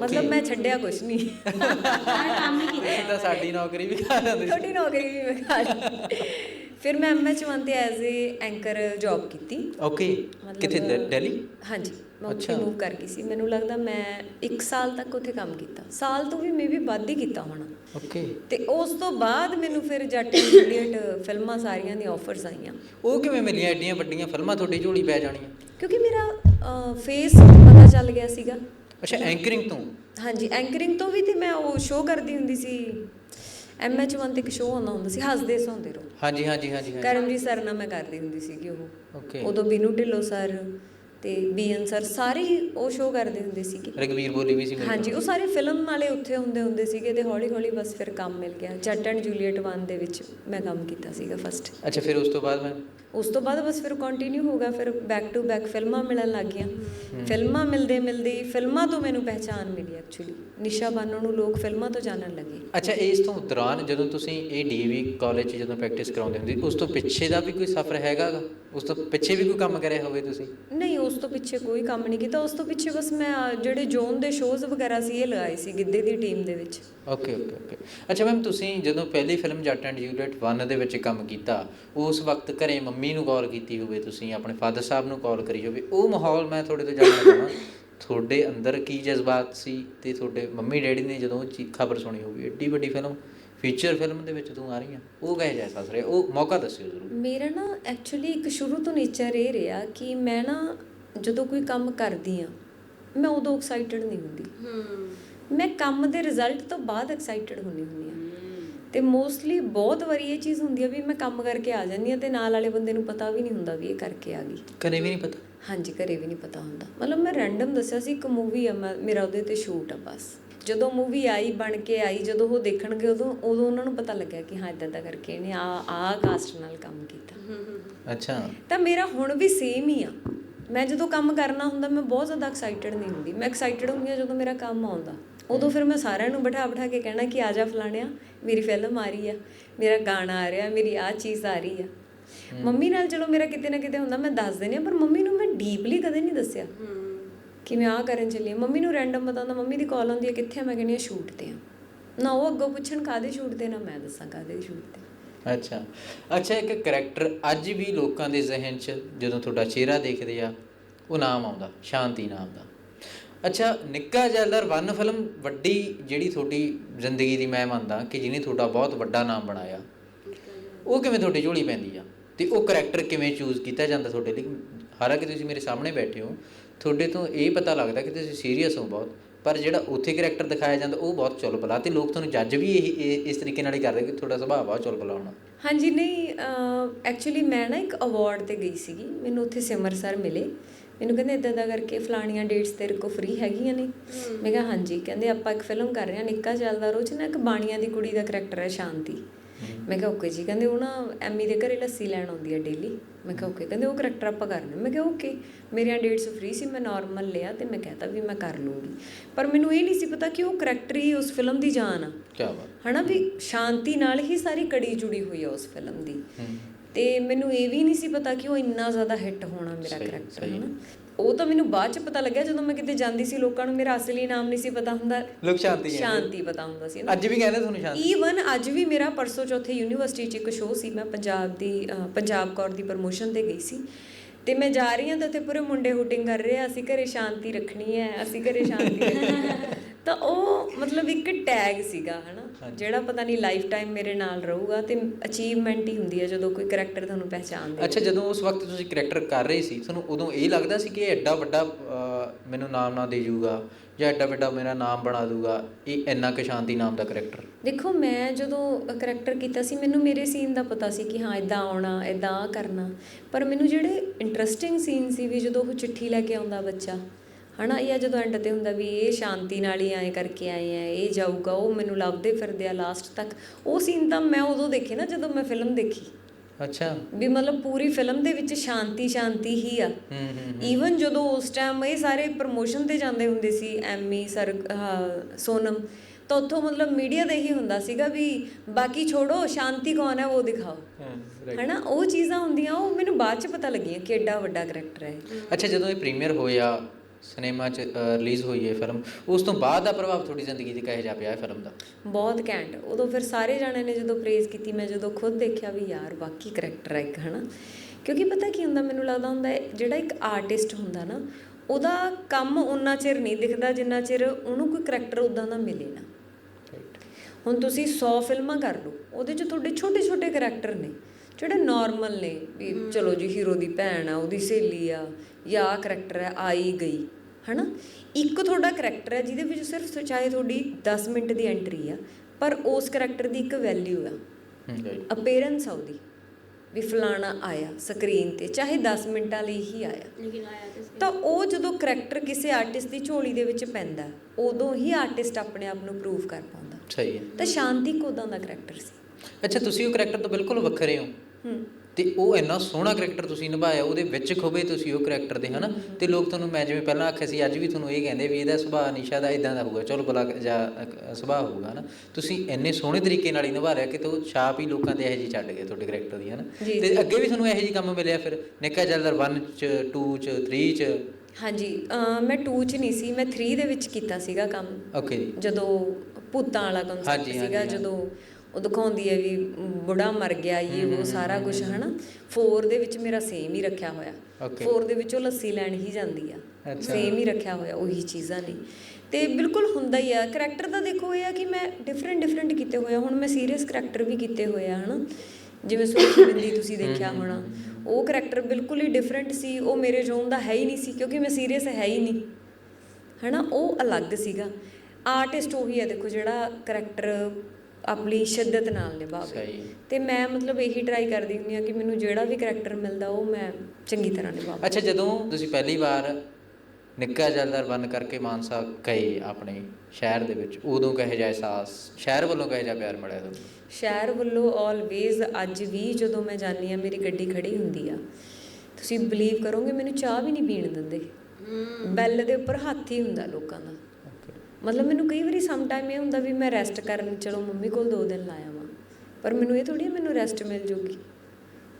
ਮਤਲਬ ਮੈਂ ਛੱਡਿਆ ਕੁਝ ਨਹੀਂ। ਸਾਰਾ ਕੰਮ ਹੀ ਕੀਤਾ। ਸਾਡੀ ਨੌਕਰੀ ਵੀ ਖਾ ਜਾਂਦੇ ਸੀ। ਛੋਟੀ ਨੌਕਰੀ ਵੀ ਮੈਂ ਖਾ ਲਈ ਫਿਰ ਮੈਂ ਐਮਐਚ1 ਤੇ ਐਜ਼ ਅ ਐਂਕਰ ਜੌਬ ਕੀਤੀ। ਓਕੇ ਕਿੱਥੇ ਦ- ਦਿੱਲੀ? ਹਾਂਜੀ ਮੈਂ ਉੱਥੇ। ਮੂਵ ਕਰ ਗਈ ਸੀ। ਮੈਨੂੰ ਲੱਗਦਾ ਮੈਂ 1 ਸਾਲ ਤੱਕ ਉੱਥੇ ਕੰਮ ਕੀਤਾ। ਸਾਲ ਤੋਂ ਵੀ ਮੇਬੀ ਵੱਧ ਹੀ ਕੀਤਾ ਹੋਣਾ। ਓਕੇ ਤੇ ਉਸ ਤੋਂ ਬਾਅਦ ਮੈਨੂੰ ਫਿਰ ਜੱਟ ਜੂਲੀਅਟ ਫਿਲਮਾਂ ਸਾਰੀਆਂ ਦੀਆਂ ਆਫਰਸ ਆਈਆਂ। ਉਹ ਕਿਵੇਂ ਮਿਲੀਆਂ? ਐਡੀਆਂ ਵੱਡੀਆਂ ਫਿਲਮਾਂ ਤੁਹਾਡੀ ਝੋਲੀ ਪੈ ਜਾਣੀਆਂ। ਕਿਉਂਕਿ ਮੇਰਾ ਫੇਸ ਪਤਾ ਚੱਲ ਗਿਆ ਸੀਗਾ। ਅੱਛਾ ਐਂਕਰਿੰਗ ਤੋਂ? ਹਾਂਜੀ ਐਂਕਰਿੰਗ ਤੋਂ ਵੀ ਤੇ ਮੈਂ ਉਹ ਸ਼ੋਅ ਕਰਦੀ ਹੁੰਦੀ ਸੀ। ਐਮਐਚ1 ਤੇ ਇੱਕ ਸ਼ੋਅ ਆਉਂਦਾ ਹੁੰਦਾ ਸੀ ਹੱਸਦੇ ਸੌਂਦੇ ਰਹੋ। ਹਾਂਜੀ ਹਾਂਜੀ ਹਾਂਜੀ ਹਾਂਜੀ। ਕਰਮਜੀਤ ਸਰ ਨਾਲ ਮੈਂ ਕਰਦੀ ਹੁੰਦੀ ਸੀਗੀ ਉਹ। ਓਕੇ ਉਦੋਂ ਬੀਨੂ ਢਿੱਲੋਂ ਸਰ ਤੇ ਬੀਐਨ ਸਰ ਸਾਰੇ ਹੀ ਉਹ ਸ਼ੋਅ ਕਰਦੇ ਹੁੰਦੇ ਸੀਗੇ। ਰਗਵੀਰ ਬੋਲੀ ਵੀ ਸੀ ਮੇਰੇ ਹਾਂਜੀ। ਉਹ ਸਾਰੇ ਫਿਲਮ ਵਾਲੇ ਉੱਥੇ ਹੁੰਦੇ ਹੁੰਦੇ ਸੀਗੇ ਤੇ ਹੌਲੀ ਹੌਲੀ ਬਸ ਫਿਰ ਕੰਮ ਮਿਲ ਗਿਆ। ਜੱਟ ਐਂਡ ਜੂਲੀਅਟ 1 ਦੇ ਵਿੱਚ ਮੈਂ ਕੰਮ ਕੀਤਾ ਸੀਗਾ ਫਸਟ ਅੱਛਾ ਫਿਰ ਉਸ ਤੋਂ ਬਾਅਦ ਮੈਂ ਉਸ ਤੋਂ ਬਾਅਦ ਬਸ ਫਿਰ ਕੰਟੀਨਿਊ ਹੋ ਗਿਆ ਫਿਰ ਬੈਕ ਟੂ ਬੈਕ ਫਿਲਮਾਂ ਮਿਲਣ ਲੱਗ ਗਈਆਂ। ਫਿਲਮਾਂ ਮਿਲਦੇ ਮਿਲਦੇ ਫਿਲਮਾਂ ਤੋਂ ਮੈਨੂੰ ਪਹਿਚਾਨ ਮਿਲੀ ਐਕਚੁਅਲੀ ਨਿਸ਼ਾ ਬਾਨੋ ਨੂੰ ਲੋਕ ਫਿਲਮਾਂ ਤੋਂ ਜਾਣਨ ਲੱਗੇ। ਅੱਛਾ ਇਸ ਤੋਂ ਦੌਰਾਨ ਜਦੋਂ ਤੁਸੀਂ ਇਹ ਡੀਏਵੀ ਕਾਲਜ ਜਦੋਂ ਪ੍ਰੈਕਟਿਸ ਕਰਾਉਂਦੇ ਹੁੰਦੇ ਉਸ ਤੋਂ ਪਿੱਛੇ ਦਾ ਵੀ ਕੋਈ ਸਫ਼ਰ ਹੈਗਾ? ਉਸ ਤੋਂ ਪਿੱਛੇ ਵੀ ਕੋਈ ਕੰਮ ਕਰਿਆ ਹੋਵੇ ਤੁਸੀਂ? ਨਹੀਂ ਉਸ ਤੋਂ ਪਿੱਛੇ ਕੋਈ ਕੰਮ ਨਹੀਂ ਕੀਤਾ। ਉਸ ਤੋਂ ਪਿੱਛੇ ਬਸ ਮੈਂ ਜਿਹੜੇ ਜ਼ੋਨ ਦੇ ਸ਼ੋਜ਼ ਵਗੈਰਾ ਸੀ ਇਹ ਲਗਾਏ ਸੀ ਗਿੱਧੇ ਦੀ ਟੀਮ ਦੇ ਵਿੱਚ। Okay okay okay. ਅੱਛਾ ਮੈਮ ਤੁਸੀਂ ਜਦੋਂ ਪਹਿਲੀ ਫਿਲਮ ਜੱਟ ਐਂਡ ਜੂਲੀਅਟ 1 ਦੇ ਵਿੱਚ ਕੰਮ ਕੀਤਾ ਉਸ ਵਕਤ ਘਰੇ ਮੰਮੀ ਨੂੰ ਕਾਲ ਕੀਤੀ ਹੋਵੇ ਤੁਸੀਂ ਆਪਣੇ ਫਾਦਰ ਸਾਹਿਬ ਨੂੰ ਕਾਲ ਕਰੀ ਹੋਵੇ ਉਹ ਮਾਹੌਲ ਮੈਂ ਤੁਹਾਡੇ ਤੋਂ ਜਾਣਨਾ ਚਾਹਾਂ ਤੁਹਾਡੇ ਅੰਦਰ ਕੀ ਜਜ਼ਬਾਤ ਸੀ ਤੇ ਤੁਹਾਡੇ ਮੰਮੀ ਡੈਡੀ ਨੇ ਜਦੋਂ ਖਬਰ ਸੁਣੀ ਹੋਵੇ ਏਡੀ ਵੱਡੀ ਫਿਲਮ ਫੀਚਰ ਫਿਲਮ ਦੇ ਵਿੱਚ ਤੂੰ ਆ ਰਹੀ ਆ ਉਹ ਕਹੇ ਜਾ ਸੱਸ ਰਿਹਾ ਉਹ ਮੌਕਾ ਦੱਸਿਓ ਜ਼ਰੂਰ। ਮੇਰਾ ਨਾ ਐਕਚੁਅਲੀ ਇੱਕ ਸ਼ੁਰੂ ਤੋਂ ਨੇਚਰ ਇਹ ਰਿਹਾ ਕਿ ਮੈਂ ਨਾ ਜਦੋਂ ਕੋਈ ਕੰਮ ਕਰਦੀ ਆ ਮੈਂ ਉਦੋਂ ਐਕਸਾਈਟਡ ਨਹੀਂ ਹੁੰਦੀ। ਹੂੰ। ਮੈਂ ਕੰਮ ਦੇ ਰਿਜ਼ਲਟ ਤੋਂ ਬਾਅਦ ਐਕਸਾਈਟਡ ਹੁੰਦੀ ਹੁੰਦੀ ਆ। ਤੇ ਮੋਸਟਲੀ ਬਹੁਤ ਵਾਰੀ ਇਹ ਚੀਜ਼ ਹੁੰਦੀ ਆ ਵੀ ਮੈਂ ਕੰਮ ਕਰਕੇ ਆ ਜਾਂਦੀ ਆ ਤੇ ਨਾਲ ਵਾਲੇ ਬੰਦੇ ਨੂੰ ਪਤਾ ਵੀ ਨਹੀਂ ਹੁੰਦਾ ਵੀ ਇਹ ਕਰਕੇ ਆ ਗਈ। ਕਦੇ ਵੀ ਨਹੀਂ ਪਤਾ? ਹਾਂਜੀ ਘਰੇ ਵੀ ਨਹੀਂ ਪਤਾ ਹੁੰਦਾ। ਮਤਲਬ ਮੈਂ ਰੈਂਡਮ ਦੱਸਿਆ ਸੀ ਇੱਕ ਮੂਵੀ ਆ ਮੇਰਾ ਉਹਦੇ ਤੇ ਸ਼ੂਟ ਆ ਬਸ। ਜਦੋਂ ਮੂਵੀ ਆਈ ਬਣ ਕੇ ਆਈ ਜਦੋਂ ਉਹ ਦੇਖਣਗੇ ਉਦੋਂ ਉਦੋਂ ਉਹਨਾਂ ਨੂੰ ਪਤਾ ਲੱਗਿਆ ਕਿ ਹਾਂ ਇਦਾਂ ਦਾ ਕਰਕੇ ਇਹਨੇ ਆ ਆ ਕਾਸਟ ਨਾਲ ਕੰਮ ਕੀਤਾ। ਅੱਛਾ। ਤਾਂ ਮੇਰਾ ਹੁਣ ਵੀ ਸੇਮ ਹੀ ਆ। ਮੈਂ ਜਦੋਂ ਕੰਮ ਕਰਨਾ ਹੁੰਦਾ ਮੈਂ ਬਹੁਤ ਜ਼ਿਆਦਾ ਐਕਸਾਈਟਡ ਨਹੀਂ ਹੁੰਦੀ। ਮੈਂ ਐਕਸਾਈਟਡ ਹੁੰਦੀ ਆ ਜਦੋਂ ਮੇਰਾ ਕੰਮ ਆਉਂਦਾ। ਉਦੋਂ ਫਿਰ ਮੈਂ ਸਾਰਿਆਂ ਨੂੰ ਬਿਠਾ ਬਿਠਾ ਕੇ ਕਹਿਣਾ ਕਿ ਆ ਜਾ ਫਲਾਣਿਆ ਮੇਰੀ ਫਿਲਮ ਆ ਰਹੀ ਆ ਮੇਰਾ ਗਾਣਾ ਆ ਰਿਹਾ ਮੇਰੀ ਆ ਚੀਜ਼ ਆ ਰਹੀ ਆ। ਮੰਮੀ ਨਾਲ ਚਲੋ ਮੇਰਾ ਕਿਤੇ ਨਾ ਕਿਤੇ ਹੁੰਦਾ ਮੈਂ ਦੱਸ ਦਿੰਦੀ ਆ ਪਰ ਮੰਮੀ ਨੂੰ ਮੈਂ ਡੀਪਲੀ ਕਦੇ ਨਹੀਂ ਦੱਸਿਆ ਕਿ ਮੈਂ ਆ ਕਰਨ ਚੱਲੀ ਆ ਮੰਮੀ ਨੂੰ ਰੈਂਡਮ ਪਤਾ ਹੁੰਦਾ ਮੰਮੀ ਦੀ ਕਾਲ ਆਉਂਦੀ ਹੈ ਕਿੱਥੇ ਆ? ਮੈਂ ਕਹਿੰਦੀ ਆ ਸ਼ੂਟ ਤੇ ਆ ਨਾ ਉਹ ਅੱਗੋਂ ਪੁੱਛਣ ਕਾਦੇ ਸ਼ੂਟ ਤੇ ਨਾ ਮੈਂ ਦੱਸਾਂ ਕਾਦੇ ਸ਼ੂਟ ਤੇ। ਅੱਛਾ। ਅੱਛਾ ਇੱਕ ਕਰੈਕਟਰ ਅੱਜ ਵੀ ਲੋਕਾਂ ਦੇ ਜ਼ਿਹਨ 'ਚ ਜਦੋਂ ਤੁਹਾਡਾ ਚਿਹਰਾ ਦੇਖਦੇ ਆ ਉਹ ਨਾਮ ਆਉਂਦਾ ਸ਼ਾਂਤੀ ਨਾਮ ਦਾ। ਅੱਛਾ, ਨਿੱਕਾ ਜੈਲਰ ਵਨ ਫਿਲਮ ਵੱਡੀ ਜਿਹੜੀ ਤੁਹਾਡੀ ਜ਼ਿੰਦਗੀ ਦੀ ਮੈਂ ਮੰਨਦਾ ਕਿ ਜਿਹਨੇ ਤੁਹਾਡਾ ਬਹੁਤ ਵੱਡਾ ਨਾਮ ਬਣਾਇਆ, ਉਹ ਕਿਵੇਂ ਤੁਹਾਡੀ ਝੋਲੀ ਪੈਂਦੀ ਆ? ਤੇ ਉਹ ਕਰੈਕਟਰ ਕਿਵੇਂ ਚੂਜ਼ ਕੀਤਾ ਜਾਂਦਾ ਤੁਹਾਡੇ ਲਈ? ਹਾਲਾਂਕਿ ਤੁਸੀਂ ਮੇਰੇ ਸਾਹਮਣੇ ਬੈਠੇ ਹੋ, ਤੁਹਾਡੇ ਤੋਂ ਇਹ ਪਤਾ ਲੱਗਦਾ ਕਿ ਤੁਸੀਂ ਸੀਰੀਅਸ ਹੋ ਬਹੁਤ, ਪਰ ਜਿਹੜਾ ਉੱਥੇ ਕਰੈਕਟਰ ਦਿਖਾਇਆ ਜਾਂਦਾ ਉਹ ਬਹੁਤ ਚੁਲਬਲਾ ਤੇ ਲੋਕ ਤੁਹਾਨੂੰ ਜੱਜ ਵੀ ਇਹ, ਇਹ- ਇਸ ਤਰੀਕੇ ਨਾਲ ਹੀ ਕਰਦੇ ਕਿ ਤੁਹਾਡਾ ਸੁਭਾਅ ਬਹੁਤ ਚੁਲਬਲਾ ਹੋਣਾ। ਹਾਂਜੀ, ਨਹੀਂ ਐਕਚੁਅਲੀ ਮੈਂ ਨਾ ਇੱਕ ਅਵਾਰਡ ਤੇ ਗਈ ਸੀਗੀ, ਮੈਨੂੰ ਉੱਥੇ ਸਿਮਰ ਸਰ ਮਿਲੇ। ਮੈਨੂੰ ਕਹਿੰਦੇ ਇਦਾਂ ਦਾ ਕਰਕੇ ਫਲਾਣੀਆਂ ਡੇਟਸ ਤੇਰੇ ਕੋ ਫ੍ਰੀ ਹੈਗੀਆਂ ਨੇ। ਮੈਂ ਕਿਹਾ ਹਾਂਜੀ। ਕਹਿੰਦੇ ਆਪਾਂ ਇੱਕ ਫਿਲਮ ਕਰ ਰਹੇ ਹਾਂ ਨਿੱਕਾ ਚੱਲਦਾ ਰੋਜ਼ ਨਾ ਇੱਕ ਬਾਣੀਆਂ ਦੀ ਕੁੜੀ ਦਾ ਕਰੈਕਟਰ ਹੈ ਸ਼ਾਂਤੀ। ਮੈਂ ਕਿਹਾ ਓਕੇ ਜੀ। ਕਹਿੰਦੇ ਉਹ ਨਾ ਐਮੀ ਦੇ ਘਰੇ ਲੱਸੀ ਲੈਣ ਆਉਂਦੀ ਹੈ ਡੇਲੀ ਮੈਂ ਕਿਹਾ ਓਕੇ ਕਹਿੰਦੇ ਉਹ ਕਰੈਕਟਰ ਆਪਾਂ ਕਰਨਾ ਮੈਂ ਕਿਹਾ ਓਕੇ ਮੇਰੀਆਂ ਡੇਟਸ ਫ੍ਰੀ ਸੀ ਮੈਂ ਨਾਰਮਲ ਲਿਆ ਤੇ ਮੈਂ ਕਹਤਾ ਵੀ ਮੈਂ ਕਰ ਲੂੰਗੀ। ਪਰ ਮੈਨੂੰ ਇਹ ਨਹੀਂ ਸੀ ਪਤਾ ਕਿ ਉਹ ਕਰੈਕਟਰ ਹੀ ਉਸ ਫਿਲਮ ਦੀ ਜਾਨ ਆ। ਕੀ ਬਾਤ। ਹਨਾ ਵੀ ਸ਼ਾਂਤੀ ਨਾਲ ਹੀ ਸਾਰੀ ਕੜੀ ਜੁੜੀ ਹੋਈ ਆ ਉਸ ਫਿਲਮ ਦੀ। ਤੇ ਮੈਨੂੰ ਇਹ ਵੀ ਨਹੀਂ ਸੀ ਪਤਾ ਕਿ ਉਹ ਇੰਨਾ ਜ਼ਿਆਦਾ ਹਿੱਟ ਹੋਣਾ ਮੇਰਾ ਕਰੈਕਟਰ। ਹਨਾ? ਉਹ ਤਾਂ ਮੈਨੂੰ ਬਾਅਦ ਚ ਪਤਾ ਲੱਗਿਆ ਜਦੋਂ ਮੈਂ ਕਿਤੇ ਜਾਂਦੀ ਸੀ ਲੋਕਾਂ ਨੂੰ ਮੇਰਾ ਅਸਲੀ ਨਾਮ ਨਹੀਂ ਸੀ ਪਤਾ ਹੁੰਦਾ। ਲੋਕ ਸ਼ਾਂਤੀ। ਸ਼ਾਂਤੀ ਪਤਾ ਹੁੰਦਾ ਸੀ ਨਾ। ਅੱਜ ਵੀ ਕਹਿੰਦੇ ਤੁਹਾਨੂੰ ਸ਼ਾਂਤੀ। ਈਵਨ ਅੱਜ ਵੀ ਮੇਰਾ ਪਰਸੋਂ ਚੌਥੇ ਯੂਨੀਵਰਸਿਟੀ 'ਚ ਇੱਕ ਸ਼ੋਅ ਸੀ ਮੈਂ ਪੰਜਾਬ ਦੀ ਪੰਜਾਬ ਕੌਰ ਦੀ ਪ੍ਰਮੋਸ਼ਨ ਤੇ ਗਈ ਸੀ। ਤੇ ਮੈਂ ਜਾ ਰਹੀ ਹਾਂ ਤਾਂ ਉੱਥੇ ਪੂਰੇ ਮੁੰਡੇ ਹੁਟਿੰਗ ਕਰ ਰਹੇ ਆ ਅਸੀਂ ਘਰੇ ਸ਼ਾਂਤੀ ਰੱਖਣੀ ਹੈ ਅਸੀਂ ਘਰੇ ਸ਼ਾਂਤੀ ਰੱਖਣੀ ਹੈ। [LAUGHS] ਤਾਂ ਉਹ ਮਤਲਬ ਇੱਕ ਟੈਗ ਸੀਗਾ ਹਨਾ? ਜਿਹੜਾ ਪਤਾ ਨਹੀਂ ਲਾਈਫ ਟਾਈਮ ਮੇਰੇ ਨਾਲ ਰਹੂਗਾ ਤੇ ਅਚੀਵਮੈਂਟ ਹੀ ਹੁੰਦੀ ਹੈ ਜਦੋਂ ਕੋਈ ਕੈਰੈਕਟਰ ਤੁਹਾਨੂੰ ਪਹਿਚਾਣਦੇ ਅੱਛਾ ਜਦੋਂ ਉਸ ਵਕਤ ਤੁਸੀਂ ਕਰੈਕਟਰ ਕਰ ਰਹੇ ਸੀ ਤੁਹਾਨੂੰ ਉਦੋਂ ਇਹ ਲੱਗਦਾ ਸੀ ਕਿ ਇਹ ਐਡਾ ਵੱਡਾ ਮੈਨੂੰ ਨਾਮ ਨਾ ਦੇ ਜਾਊਗਾ ਜਾਂ ਐਡਾ ਵੱਡਾ ਮੇਰਾ ਨਾਮ ਬਣਾ ਦੂਗਾ ਇਹ ਇੰਨਾ ਕੁ ਸ਼ਾਂਤੀ ਨਾਮ ਦਾ ਕਰੈਕਟਰ ਦੇਖੋ ਮੈਂ ਜਦੋਂ ਕਰੈਕਟਰ ਕੀਤਾ ਸੀ ਮੈਨੂੰ ਮੇਰੇ ਸੀਨ ਦਾ ਪਤਾ ਸੀ ਕਿ ਹਾਂ ਇਦਾਂ ਆਉਣਾ ਇਦਾਂ ਕਰਨਾ। ਪਰ ਮੈਨੂੰ ਜਿਹੜੇ ਇੰਟਰਸਟਿੰਗ ਸੀਨ ਸੀ ਵੀ ਜਦੋਂ ਉਹ ਚਿੱਠੀ ਲੈ ਕੇ ਆਉਂਦਾ ਬੱਚਾ ਹਨਾ ਇਹ ਜਦੋਂ ਐਂਡ ਤੇ ਹੁੰਦਾ ਵੀ ਇਹ ਸ਼ਾਂਤੀ ਨਾਲ ਹੀ ਐਂ ਕਰਕੇ ਆਏ ਆ ਇਹ ਜਾਊਗਾ ਉਹ ਮੈਨੂੰ ਲੱਭਦੇ ਫਿਰਦੇ ਆ ਲਾਸਟ ਤੱਕ। ਉਹ ਸੀਨ ਤਾਂ ਮੈਂ ਉਦੋਂ ਦੇਖੇ ਨਾ ਜਦੋਂ ਮੈਂ ਫਿਲਮ ਦੇਖੀ। ਅੱਛਾ। ਵੀ ਮਤਲਬ ਪੂਰੀ ਫਿਲਮ ਦੇ ਵਿੱਚ ਸ਼ਾਂਤੀ ਸ਼ਾਂਤੀ ਹੀ ਆ। ਹੂੰ ਹੂੰ ਈਵਨ ਜਦੋਂ ਉਸ ਟਾਈਮ ਇਹ ਸਾਰੇ ਪ੍ਰਮੋਸ਼ਨ ਤੇ ਜਾਂਦੇ ਹੁੰਦੇ ਸੀ ਐਮੀ ਸਰ ਸੋਨਮ ਤਾਂ ਉੱਥੋਂ ਮਤਲਬ ਮੀਡੀਆ ਦਾ ਹੀ ਹੁੰਦਾ ਸੀਗਾ ਵੀ ਬਾਕੀ ਛੋੜੋ ਸ਼ਾਂਤੀ ਕੌਣ ਹੈ ਉਹ ਦਿਖਾਓ। ਹਨਾ ਉਹ ਚੀਜ਼ਾਂ ਹੁੰਦੀਆਂ ਉਹ ਮੈਨੂੰ ਬਾਅਦ ਚ ਪਤਾ ਲੱਗੀਆਂ ਕਿ ਐਡਾ ਵੱਡਾ ਕਰੈਕਟਰ ਹੈ। ਅੱਛਾ ਜਦੋਂ ਇਹ ਪ੍ਰੀਮੀਅਰ ਹੋਇਆ ਸਿਨੇਮਾ 'ਚ ਰਿਲੀਜ਼ ਹੋਈ ਇਹ ਫਿਲਮ। ਉਸ ਤੋਂ ਬਾਅਦ ਦਾ ਪ੍ਰਭਾਵ ਤੁਹਾਡੀ ਜ਼ਿੰਦਗੀ ਤੇ ਕਿਹੋ ਜਿਹਾ ਪਿਆ ਇਹ ਫਿਲਮ ਦਾ? ਬਹੁਤ ਘੈਂਟ। ਉਦੋਂ ਫਿਰ ਸਾਰੇ ਜਾਣਿਆਂ ਨੇ ਜਦੋਂ ਪ੍ਰੇਜ਼ ਕੀਤੀ ਮੈਂ ਜਦੋਂ ਖੁਦ ਦੇਖਿਆ ਵੀ ਯਾਰ ਬਾਕੀ ਕਰੈਕਟਰ ਹੈ ਇੱਕ ਹਨਾ? ਕਿਉਂਕਿ ਪਤਾ ਕੀ ਹੁੰਦਾ ਮੈਨੂੰ ਲੱਗਦਾ ਹੁੰਦਾ ਹੈ, ਜਿਹੜਾ ਇੱਕ ਆਰਟਿਸਟ ਹੁੰਦਾ ਨਾ ਉਹਦਾ ਕੰਮ ਉਨਾ ਚਿਰ ਨਹੀਂ ਦਿਖਦਾ ਜਿੰਨਾ ਚਿਰ ਉਹਨੂੰ ਕੋਈ ਕਰੈਕਟਰ ਉਦਾਂ ਦਾ ਮਿਲੇ ਨਾ। ਹੁਣ ਤੁਸੀਂ 100 ਫਿਲਮਾਂ ਕਰ ਲਓ ਉਹਦੇ 'ਚ ਤੁਹਾਡੇ ਛੋਟੇ ਛੋਟੇ ਕਰੈਕਟਰ ਨੇ ਜਿਹੜੇ ਨਾਰਮਲ ਨੇ ਵੀ ਚਲੋ ਜੀ ਹੀਰੋ ਦੀ ਭੈਣ ਆ ਉਹਦੀ ਸਹੇਲੀ ਆ ਜਾਂ ਕਰੈਕਟਰ ਹੈ ਆਈ ਗਈ ਹਨਾ? ਇੱਕ ਤੁਹਾਡਾ ਕਰੈਕਟਰ ਹੈ ਜਿਹਦੇ ਵਿੱਚ ਸਿਰਫ ਚਾਹੇ ਤੁਹਾਡੀ 10 ਮਿੰਟ ਦੀ ਐਂਟਰੀ ਆ ਪਰ ਉਸ ਕਰੈਕਟਰ ਦੀ ਇੱਕ ਵੈਲਿਊ ਆ. ਅਪੀਅਰੈਂਸ ਆ ਉਹਦੀ ਵੀ ਫਲਾਣਾ ਆਇਆ ਸਕਰੀਨ ਤੇ ਚਾਹੇ 10 ਮਿੰਟਾਂ ਲਈ ਹੀ ਆਇਆ। ਲੇਕਿਨ ਆਇਆ ਤਾਂ ਉਹ ਜਦੋਂ ਕਰੈਕਟਰ ਕਿਸੇ ਆਰਟਿਸਟ ਦੀ ਝੋਲੀ ਦੇ ਵਿੱਚ ਪੈਂਦਾ ਉਦੋਂ ਹੀ ਆਰਟਿਸਟ ਆਪਣੇ ਆਪ ਨੂੰ ਪ੍ਰੂਵ ਕਰ ਪਾਉਂਦਾ। ਸਹੀ ਹੈ। ਤਾਂ ਸ਼ਾਂਤੀ ਕੋਦਾਂ ਦਾ ਕਰੈਕਟਰ ਸੀ। ਅੱਛਾ ਤੁਸੀਂ ਉਹ ਕਰੈਕਟਰ ਤੋਂ ਬਿਲਕੁਲ ਵੱਖਰੇ ਹੋ। ਹੂੰ। ਤੇ ਉਹ ਇੰਨਾ ਸੋਹਣਾ ਕਰੈਕਟਰ ਤੁਸੀਂ ਨਿਭਾਇਆ ਉਹਦੇ ਵਿੱਚ ਖੁਬੇ ਤੁਸੀਂ ਉਹ ਕਰੈਕਟਰ ਦੇ ਹਨਾ? ਤੇ ਲੋਕ ਤੁਹਾਨੂੰ ਮੈਂ ਜਿਵੇਂ ਪਹਿਲਾਂ ਆਖਿਆ ਸੀ ਅੱਜ ਵੀ ਤੁਹਾਨੂੰ ਇਹ ਕਹਿੰਦੇ ਵੀ ਇਹਦਾ ਸੁਭਾਅ ਨਿਸ਼ਾ ਦਾ ਇਦਾਂ ਦਾ ਹੋਊਗਾ ਚਲੋ ਬਲਾ ਜਾਂ ਸੁਭਾਅ ਹੋਊਗਾ ਹਨਾ? ਤੁਸੀਂ ਇੰਨੇ ਸੋਹਣੇ ਤਰੀਕੇ ਨਾਲ ਹੀ ਨਿਭਾ ਰਿਹਾ ਕਿ ਤੋ ਛਾਪ ਹੀ ਲੋਕਾਂ ਤੇ ਇਹੋ ਜਿਹੀ ਛੱਡ ਗਏ ਤੁਹਾਡੇ ਕਰੈਕਟਰ ਦੀ ਹਨਾ? ਜੀ, ਤੇ ਜੀ। ਅੱਗੇ ਵੀ ਤੁਹਾਨੂੰ ਇਹੋ ਜਿਹੀ ਕੰਮ ਮਿਲਿਆ ਫਿਰ? ਨਿੱਕਾ ਜਲਦਰ 1 ਚ 2 ਚ 3 ਚ? ਹਾਂਜੀ ਮੈਂ 2 ਚ ਨਹੀਂ ਸੀ ਮੈਂ 3 ਦੇ ਵਿੱਚ ਕੀਤਾ ਸੀਗਾ ਕੰਮ। ਓਕੇ ਜੀ ਜਦੋਂ ਭੂਤਾਂ ਵਾਲਾ ਕਨਸੈਪਟ ਸੀਗਾ। ਜਦੋਂ ਉਹ ਦਿਖਾਉਂਦੀ ਹੈ ਵੀ ਬੁੜਾ ਮਰ ਗਿਆ ਇਹ ਉਹ ਸਾਰਾ ਕੁਝ ਹਨਾ? 4 ਦੇ ਵਿੱਚ ਮੇਰਾ ਸੇਮ ਹੀ ਰੱਖਿਆ ਹੋਇਆ। Okay. 4 ਦੇ ਵਿੱਚ ਉਹ ਲੱਸੀ ਲੈਣ ਹੀ ਜਾਂਦੀ ਆ। ਸੇਮ ਹੀ ਰੱਖਿਆ ਹੋਇਆ ਉਹੀ ਚੀਜ਼ਾਂ ਨੇ। ਤੇ ਬਿਲਕੁਲ ਹੁੰਦਾ ਹੀ ਆ। ਕਰੈਕਟਰ ਦਾ ਦੇਖੋ ਇਹ ਆ ਕਿ ਮੈਂ ਡਿਫਰੈਂਟ ਡਿਫਰੈਂਟ ਕੀਤੇ ਹੋਏ ਆ। ਹੁਣ ਮੈਂ ਸੀਰੀਅਸ ਕਰੈਕਟਰ ਵੀ ਕੀਤੇ ਹੋਏ ਆ ਹਨਾ? ਜਿਵੇਂ ਸੁਰਖੀ ਬਿੰਦੀ ਤੁਸੀਂ ਦੇਖਿਆ ਹੋਣਾ। ਉਹ ਕਰੈਕਟਰ ਬਿਲਕੁਲ ਹੀ ਡਿਫਰੈਂਟ ਸੀ। ਉਹ ਮੇਰੇ ਜ਼ੋਨ ਦਾ ਹੈ ਹੀ ਨਹੀਂ ਸੀ ਕਿਉਂਕਿ ਮੈਂ ਸੀਰੀਅਸ ਹੈ ਹੀ ਨਹੀਂ। ਹਨਾ? ਉਹ ਅਲੱਗ ਸੀਗਾ। ਆਰਟਿਸਟ ਉਹੀ ਹੈ ਦੇਖੋ ਜਿਹੜਾ ਕਰੈਕਟਰ ਆਪਣੀ ਸ਼ਿੱਦਤ ਨਾਲ ਨਿਭਾਵੇ। ਤੇ ਮੈਂ ਮਤਲਬ ਇਹੀ ਟਰਾਈ ਕਰਦੀ ਹੁੰਦੀ ਆ ਕਿ ਮੈਨੂੰ ਜਿਹੜਾ ਵੀ ਕਰੈਕਟਰ ਮਿਲਦਾ ਉਹ ਮੈਂ ਚੰਗੀ ਤਰ੍ਹਾਂ ਨਿਭਾਵਾਂ। ਅੱਛਾ ਜਦੋਂ ਤੁਸੀਂ ਪਹਿਲੀ ਵਾਰ ਨਿੱਕਾ ਜਲਦਰ ਬੰਦ ਕਰਕੇ ਮਾਨਸਾ ਗਏ ਆਪਣੇ ਸ਼ਹਿਰ ਦੇ ਵਿੱਚ ਉਦੋਂ ਕਹੇ ਜਾ ਅਹਿਸਾਸ ਸ਼ਹਿਰ ਵੱਲੋਂ ਕਹੇ ਜਾ ਪਿਆਰ ਮਿਲਿਆ ਤੁਹਾਨੂੰ? ਸ਼ਹਿਰ ਵੱਲੋਂ ਆਲਵੇਜ਼ ਅੱਜ ਵੀ ਜਦੋਂ ਮੈਂ ਜਾਂਦੀ ਆ ਮੇਰੀ ਗੱਡੀ ਖੜੀ ਹੁੰਦੀ ਆ। ਤੁਸੀਂ ਬਲੀਵ ਕਰੋਗੇ ਮੈਨੂੰ ਚਾਹ ਵੀ ਨਹੀਂ ਪੀਣ ਦਿੰਦੇ। ਬੈਲ ਦੇ ਉੱਪਰ ਹੱਥ ਹੀ ਹੁੰਦਾ ਲੋਕਾਂ ਦਾ। ਮਤਲਬ ਮੈਨੂੰ ਕਈ ਵਾਰੀ ਸਮ ਟਾਈਮ ਇਹ ਹੁੰਦਾ ਵੀ ਮੈਂ ਰੈਸਟ ਕਰਨ ਚਲੋ ਮੰਮੀ ਕੋਲ ਦੋ ਦਿਨ ਲਾਇਆ ਵਾਂ ਪਰ ਮੈਨੂੰ ਇਹ ਥੋੜੀ ਮੈਨੂੰ ਰੈਸਟ ਮਿਲ ਜੂਗੀ।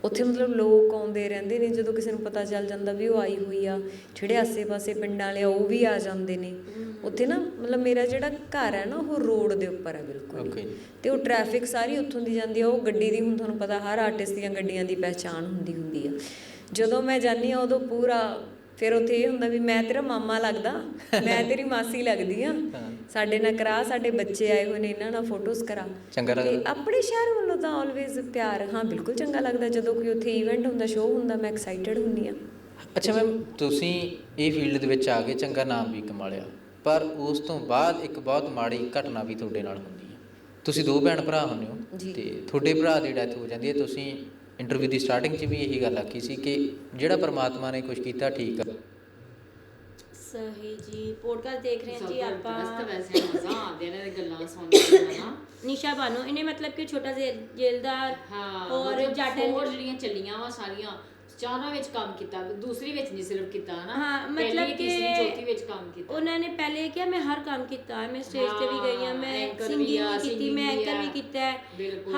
ਉੱਥੇ ਮਤਲਬ ਲੋਕ ਆਉਂਦੇ ਰਹਿੰਦੇ ਨੇ ਜਦੋਂ ਕਿਸੇ ਨੂੰ ਪਤਾ ਚੱਲ ਜਾਂਦਾ ਵੀ ਉਹ ਆਈ ਹੋਈ ਆ ਜਿਹੜੇ ਆਸੇ-ਪਾਸੇ ਪਿੰਡਾਂ ਵਾਲੇ ਉਹ ਵੀ ਆ ਜਾਂਦੇ ਨੇ। ਉੱਥੇ ਨਾ ਮਤਲਬ ਮੇਰਾ ਜਿਹੜਾ ਘਰ ਹੈ ਨਾ ਉਹ ਰੋਡ ਦੇ ਉੱਪਰ ਹੈ ਬਿਲਕੁਲ ਤੇ ਉਹ ਟ੍ਰੈਫਿਕ ਸਾਰੀ ਉੱਥੋਂ ਦੀ ਜਾਂਦੀ ਆ ਉਹ ਗੱਡੀ ਦੀ ਹੁਣ ਤੁਹਾਨੂੰ ਪਤਾ ਹਰ ਆਰਟਿਸਟ ਦੀਆਂ ਗੱਡੀਆਂ ਦੀ ਪਹਿਚਾਣ ਹੁੰਦੀ ਹੁੰਦੀ ਆ। ਜਦੋਂ ਮੈਂ ਜਾਂਦੀ ਆ ਉਦੋਂ ਪੂਰਾ ਫਿਰ ਉੱਥੇ ਇਹ ਹੁੰਦਾ ਵੀ ਮੈਂ ਤੇਰਾ ਮਾਮਾ ਲੱਗਦਾ ਮੈਂ ਤੇਰੀ ਮਾਸੀ ਲੱਗਦੀ ਆ। ਸਾਡੇ ਨਾਲ ਕਰਾ ਸਾਡੇ ਬੱਚੇ ਆਏ ਹੋਏ ਨੇ ਇਹਨਾਂ ਨਾਲ ਫੋਟੋਜ਼ ਕਰਾ ਚੰਗਾ ਲੱਗਦਾ। ਆਪਣੇ ਸ਼ਹਿਰ ਵੱਲੋਂ ਤਾਂ ਆਲਵੇਜ਼ ਪਿਆਰ ਹਾਂ ਬਿਲਕੁਲ ਚੰਗਾ ਲੱਗਦਾ। ਜਦੋਂ ਕੋਈ ਉੱਥੇ ਇਵੈਂਟ ਹੁੰਦਾ ਸ਼ੋਅ ਹੁੰਦਾ ਮੈਂ ਐਕਸਾਈਟਡ ਹੁੰਦੀ ਆ। ਅੱਛਾ ਮੈਮ ਤੁਸੀਂ ਇਹ ਫੀਲਡ ਦੇ ਵਿੱਚ ਆ ਕੇ ਚੰਗਾ ਨਾਮ ਵੀ ਕਮਾ ਲਿਆ। ਪਰ ਉਸ ਤੋਂ ਬਾਅਦ ਇੱਕ ਬਹੁਤ ਮਾੜੀ ਘਟਨਾ ਵੀ ਤੁਹਾਡੇ ਨਾਲ ਹੁੰਦੀ ਹੈ ਤੁਸੀਂ ਦੋ ਭੈਣ ਭਰਾ ਹੁੰਦੇ ਹੋ। ਤੇ ਤੁਹਾਡੇ ਭਰਾ ਦੀ ਡੈਥ ਹੋ ਜਾਂਦੀ ਹੈ ਤੁਸੀਂ ਇੰਟਰਵਿਊ ਦੀ ਸਟਾਰਟਿੰਗ 'ਚ ਵੀ ਇਹੀ ਗੱਲ ਆਖੀ ਸੀ ਕਿ ਜਿਹੜਾ ਪਰਮਾਤਮਾ ਨੇ ਕੁਝ ਕੀਤਾ ਠੀਕ ਆ। ਸਹੀ ਜੀ ਪੋਡਕਾਸਟ ਦੇਖ ਰਹੇ ਹਾਂ ਜੀ ਆਪਾਂ। ਵੈਸੇ ਮਜ਼ਾ ਆਉਂਦਾ ਦੀ ਗੱਲਾਂ ਸੁਣ ਕੇ ਨਾ। ਨਿਸ਼ਾ ਬਾਨੋ ਇਹਨੇ ਮਤਲਬ ਕਿ ਛੋਟਾ ਜਿਹਾ ਜੇਲਦਾਰ ਹਾਂ ਔਰ ਜੱਟ ਹੋਰ ਜਿਹੜੀਆਂ ਚੱਲੀਆਂ ਵਾ ਸਾਰੀਆਂ। ਚਾਰਾਂ ਵਿੱਚ ਕੰਮ ਕੀਤਾ ਦੂਸਰੀ ਵਿੱਚ ਨਹੀਂ ਸਿਰਫ ਕੀਤਾ ਨਾ ਹਾਂ, ਮਤਲਬ ਤੀਸਰੀ ਕਿ ਚੌਥੀ ਵਿੱਚ ਕੰਮ ਕੀਤਾ। ਉਹਨਾਂ ਨੇ ਪਹਿਲੇ ਕਿਹਾ ਮੈਂ ਹਰ ਕੰਮ ਕੀਤਾ ਮੈਂ ਸਟੇਜ ਤੇ ਵੀ ਗਈ ਹਾਂ ਮੈਂ ਸਿੰਗਿੰਗ ਆ, ਵੀ ਕੀਤੀ ਮੈਂ ਐਂਕਰ ਆ। ਵੀ ਕੀਤਾ।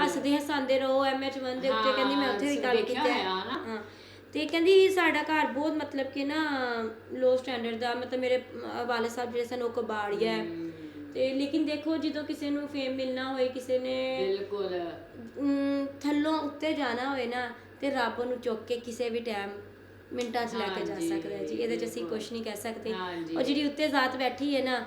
ਹੱਸਦੇ ਹਸਾਉਂਦੇ ਰਹੋ ਐਮਐਚ 1 ਦੇ ਉੱਤੇ ਕਹਿੰਦੀ ਮੈਂ ਉੱਥੇ ਵੀ ਕੰਮ ਕੀਤਾ ਹੈ। ਤੇ ਕਹਿੰਦੀ ਸਾਡਾ ਘਰ ਬਹੁਤ ਮਤਲਬ ਕਿ ਨਾ ਲੋ ਸਟੈਂਡਰਡ ਦਾ ਮਤਲਬ ਮੇਰੇ ਵਾਲਿਦ ਸਾਹਿਬ ਜਿਹੜੇ ਸਨ ਉਹ ਕਬਾੜੀਆ ਹੈ ਤੇ ਲੇਕਿਨ ਦੇਖੋ ਜਦੋਂ ਕਿਸੇ ਨੂੰ ਫੇਮ ਮਿਲਣਾ ਹੋਏ ਕਿਸੇ ਨੇ ਬਿਲਕੁਲ। ਥੱਲੋਂ ਉੱਤੇ ਜਾਣਾ ਹੋਏ ਨਾ ਤੇ ਰੱਬ ਨੂੰ ਚੁੱਕ ਕੇ ਕਿਸੇ ਵੀ ਟਾਈਮ ਮਿੰਟਾਂ 'ਚ ਲੈ ਕੇ ਜਾ ਸਕਦਾ ਹੈ ਜੀ ਇਹਦੇ 'ਚ ਅਸੀਂ। ਕੁਝ ਨਹੀਂ ਕਹਿ ਸਕਦੇ। ਉਹ ਜਿਹੜੀ ਉੱਤੇ ਜ਼ਾਤ ਬੈਠੀ ਹੈ ਨਾ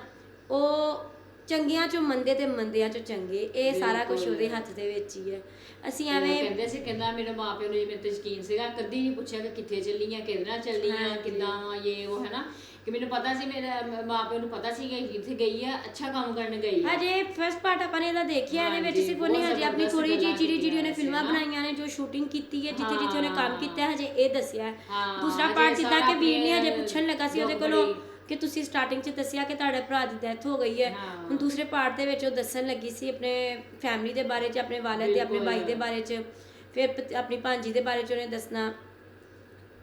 ਉਹ ਚੰਗਿਆਂ 'ਚੋਂ ਮੰਦੇ ਤੇ ਮੰਦਿਆਂ 'ਚੋਂ ਚੰਗੇ ਇਹ ਸਾਰਾ ਕੁਝ। ਉਹਦੇ ਹੱਥ ਦੇ ਵਿੱਚ ਹੀ ਹੈ ਅਸੀਂ ਐਵੇਂ ਕਹਿੰਦੇ ਸੀ ਕਹਿੰਦਾ ਮੇਰੇ ਮਾਪਿਓ ਨੂੰ ਜਿਵੇਂ ਤੇ ਯਕੀਨ ਸੀਗਾ ਕਦੀ ਨਹੀਂ ਪੁੱਛਿਆ ਕਿ ਕਿੱਥੇ ਚੱਲੀ ਆ ਕਿਹਦੇ ਨਾਲ ਚੱਲੀ ਆ ਹਾਂਜੀ। ਕਿੱਦਾਂ ਇਹ ਉਹ ਹੈਨਾ ਕਿ ਮੈਨੂੰ ਪਤਾ ਸੀ ਮੇਰੇ ਮ- ਮਾਪਿਓ ਨੂੰ ਪਤਾ ਸੀ ਕਿ ਕਿੱਥੇ ਗਈ ਆ ਅੱਛਾ ਕੰਮ ਕਰਨ ਗਈ ਆ ਹਜੇ ਫਸਟ ਪਾਰਟ ਆਪਾਂ ਨੇ ਇਹਦਾ ਦੇਖਿਆ ਇਹਦੇ ਵਿੱਚ ਹਾਂਜੀ, ਸਿਰਫ ਉਹਨੇ ਬਹੁਤ ਹਜੇ ਆਪਣੀ ਜ਼ਬਰਦਸਤ ਥੋੜੀ ਜਿਹੀ ਗੱਲਾਂ ਜਿਹੜੀ ਜਿਹੜੀ ਉਹਨੇ ਕੀਤੀਆਂ ਫਿਲਮਾਂ ਸੀ ਨਾ। ਬਣਾਈਆਂ ਨੇ ਜੋ ਸ਼ੂਟਿੰਗ ਕੀਤੀ ਹੈ ਜਿੱਥੇ ਜਿੱਥੇ ਉਹਨੇ ਕੰਮ। ਕੀਤਾ ਹੈ ਹਜੇ ਇਹ ਦੱਸਿਆ ਹੈ। ਹਾਂ, ਦੂਸਰਾ ਹਜੇ ਪਾਰਟ ਜਿੱਦਾਂ ਸਾਰਾ ਕਿ ਵੀਰ ਨੇ ਹਜੇ ਆਪਣੇ ਪੁੱਛਣ ਲੱਗਾ ਸੀ ਉਹਦੇ ਕੋਲੋਂ ਕਿ ਤੁਸੀਂ ਸਟਾਰਟਿੰਗ 'ਚ ਦੱਸਿਆ ਕਿ ਤੁਹਾਡੇ ਭਰਾ ਦੀ ਡੈਥ ਹੋ ਗਈ ਹੈ ਹਾਂ। ਹੁਣ ਦੂਸਰੇ ਪਾਰਟ ਦੇ ਵਿੱਚ ਉਹ ਦੱਸਣ ਲੱਗੀ ਸੀ ਆਪਣੇ ਫੈਮਿਲੀ ਦੇ ਬਾਰੇ 'ਚ ਆਪਣੇ ਵਾਲਿਦ ਤੇ ਆਪਣੇ ਬਿਲਕੁਲ। ਭਾਈ ਦੇ ਬਾਰੇ 'ਚ ਫਿਰ ਪ- ਆਪਣੀ ਭਾਂਜੀ ਦੇ ਬਾਰੇ 'ਚ ਉਹਨੇ ਦੱਸਣਾ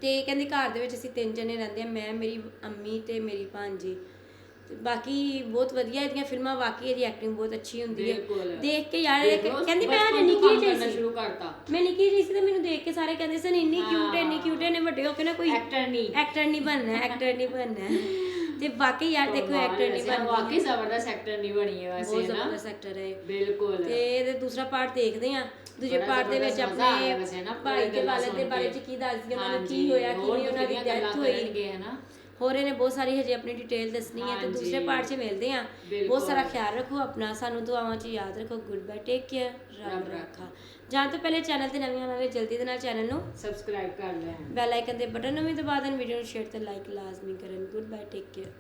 ਤੇ ਕਹਿੰਦੀ ਘਰ ਦੇ ਵਿੱਚ ਅਸੀਂ ਤਿੰਨ ਜਣੇ ਰਹਿੰਦੇ ਆ ਮੈਂ ਮੇਰੀ ਅੰਮੀ ਤੇ ਮੇਰੀ ਭਾਂਜੀ ਤੇ ਬਾਕੀ ਬਹੁਤ ਵਧੀਆ ਇਹਦੀਆਂ ਫਿਲਮਾਂ ਵਾਕਈ ਇਹਦੀ ਐਕਟਿੰਗ ਬਹੁਤ ਅੱਛੀ ਹੁੰਦੀ ਹੈ ਬਿਲਕੁਲ। ਦੇਖ ਕੇ ਯਾਰ ਇਹ ਦੇਖ ਲਓ, ਕਹਿੰਦੀ ਮੈਂ ਬਚਪਨ ਹਜੇ ਤੋਂ ਨਿੱਕੀ ਕੰਮ ਜਿਹੀ ਕਰਨਾ ਸੀ ਸ਼ੁਰੂ ਕਰਤਾ ਮੈਂ ਨਿੱਕੀ ਜਿਹੀ ਸੀ ਤੇ ਮੈਨੂੰ ਦੇਖ ਕੇ ਸਾਰੇ ਕਹਿੰਦੇ ਸਨ ਇੰਨੀ ਕਿਊਟ ਹੈ ਇੰਨੀ। ਕਿਊਟ ਹੈ ਨੇ ਵੱਡੇ ਹੋ ਕੇ ਨਾ ਕੋਈ Actor ਨਹੀਂ। ਐਕਟਰ ਨਹੀਂ ਬਣਨਾ ਐਕਟਰ ਨਹੀਂ ਬਣਨਾ [LAUGHS] ਤੇ ਬਾਕੀ ਯਾਰ ਦੇਖੋ ਐਕਟਰ ਨਹੀਂ ਵੈਸੇ ਵਾਕਈ ਜ਼ਬਰਦਸਤ ਐਕਟਰ ਨਹੀਂ ਬਣੀ ਹੈ ਬਹੁਤ ਵੈਸੇ ਨਾ ਜ਼ਬਰਦਸਤ ਐਕਟਰ ਹੈ। ਬਿਲਕੁਲ ਤੇ ਇਹਦੇ ਦੂਸਰਾ ਪਾਰਟ ਦੇਖਦੇ ਆ ਦੂਜੇ ਪਾਰਟ ਦੇ ਵਿੱਚ ਆਪਣੇ ਨਾ, ਭਾਈ ਦੇ ਵਾਲਦ ਦੇ ਬਾਰੇ। ਚ ਕੀ ਦੱਸਦੀ ਉਹਨਾਂ ਨੂੰ ਕੀ ਹੋਇਆ ਕਿਵੇਂ ਉਹਨਾਂ ਦੀ ਡੈਥ ਹੋਈ ਕਰਨਗੇ, ਹਨਾ। ਹੋਰ ਇਹਨੇ ਬਹੁਤ ਸਾਰੀ ਹਜੇ ਆਪਣੀ ਡਿਟੇਲ ਦੱਸਣੀ ਹੈ ਤੇ। ਦੂਸਰੇ ਪਾਰਟ 'ਚ ਮਿਲਦੇ ਆ। ਬਹੁਤ ਸਾਰਾ ਖਿਆਲ ਰੱਖੋ ਆਪਣਾ ਸਾਨੂੰ ਦੁਆਵਾਂ 'ਚ ਯਾਦ ਰੱਖੋ ਗੁੱਡ ਬਾਏ ਟੇਕ ਕੇਅਰ ਰੱਬ ਰੱਖਾ ਜਾਂ ਤੋਂ ਪਹਿਲੇ ਚੈਨਲ ਤੇ ਨਵੀਆਂ ਨਾਲੇ ਜਲਦੀ ਦੇ ਨਾਲ ਚੈਨਲ ਨੂੰ ਸਬਸਕ੍ਰਾਈਬ ਕਰ ਲੈ ਬੈਲ ਆਈਕਨ ਦੇ ਬਟਨ ਨੂੰ ਵੀ ਦਬਾ ਦੇਣ ਵੀਡੀਓ ਨੂੰ ਸ਼ੇਅਰ ਤੇ ਲਾਈਕ ਲਾਜ਼ਮੀ ਕਰਨ। Good bye take care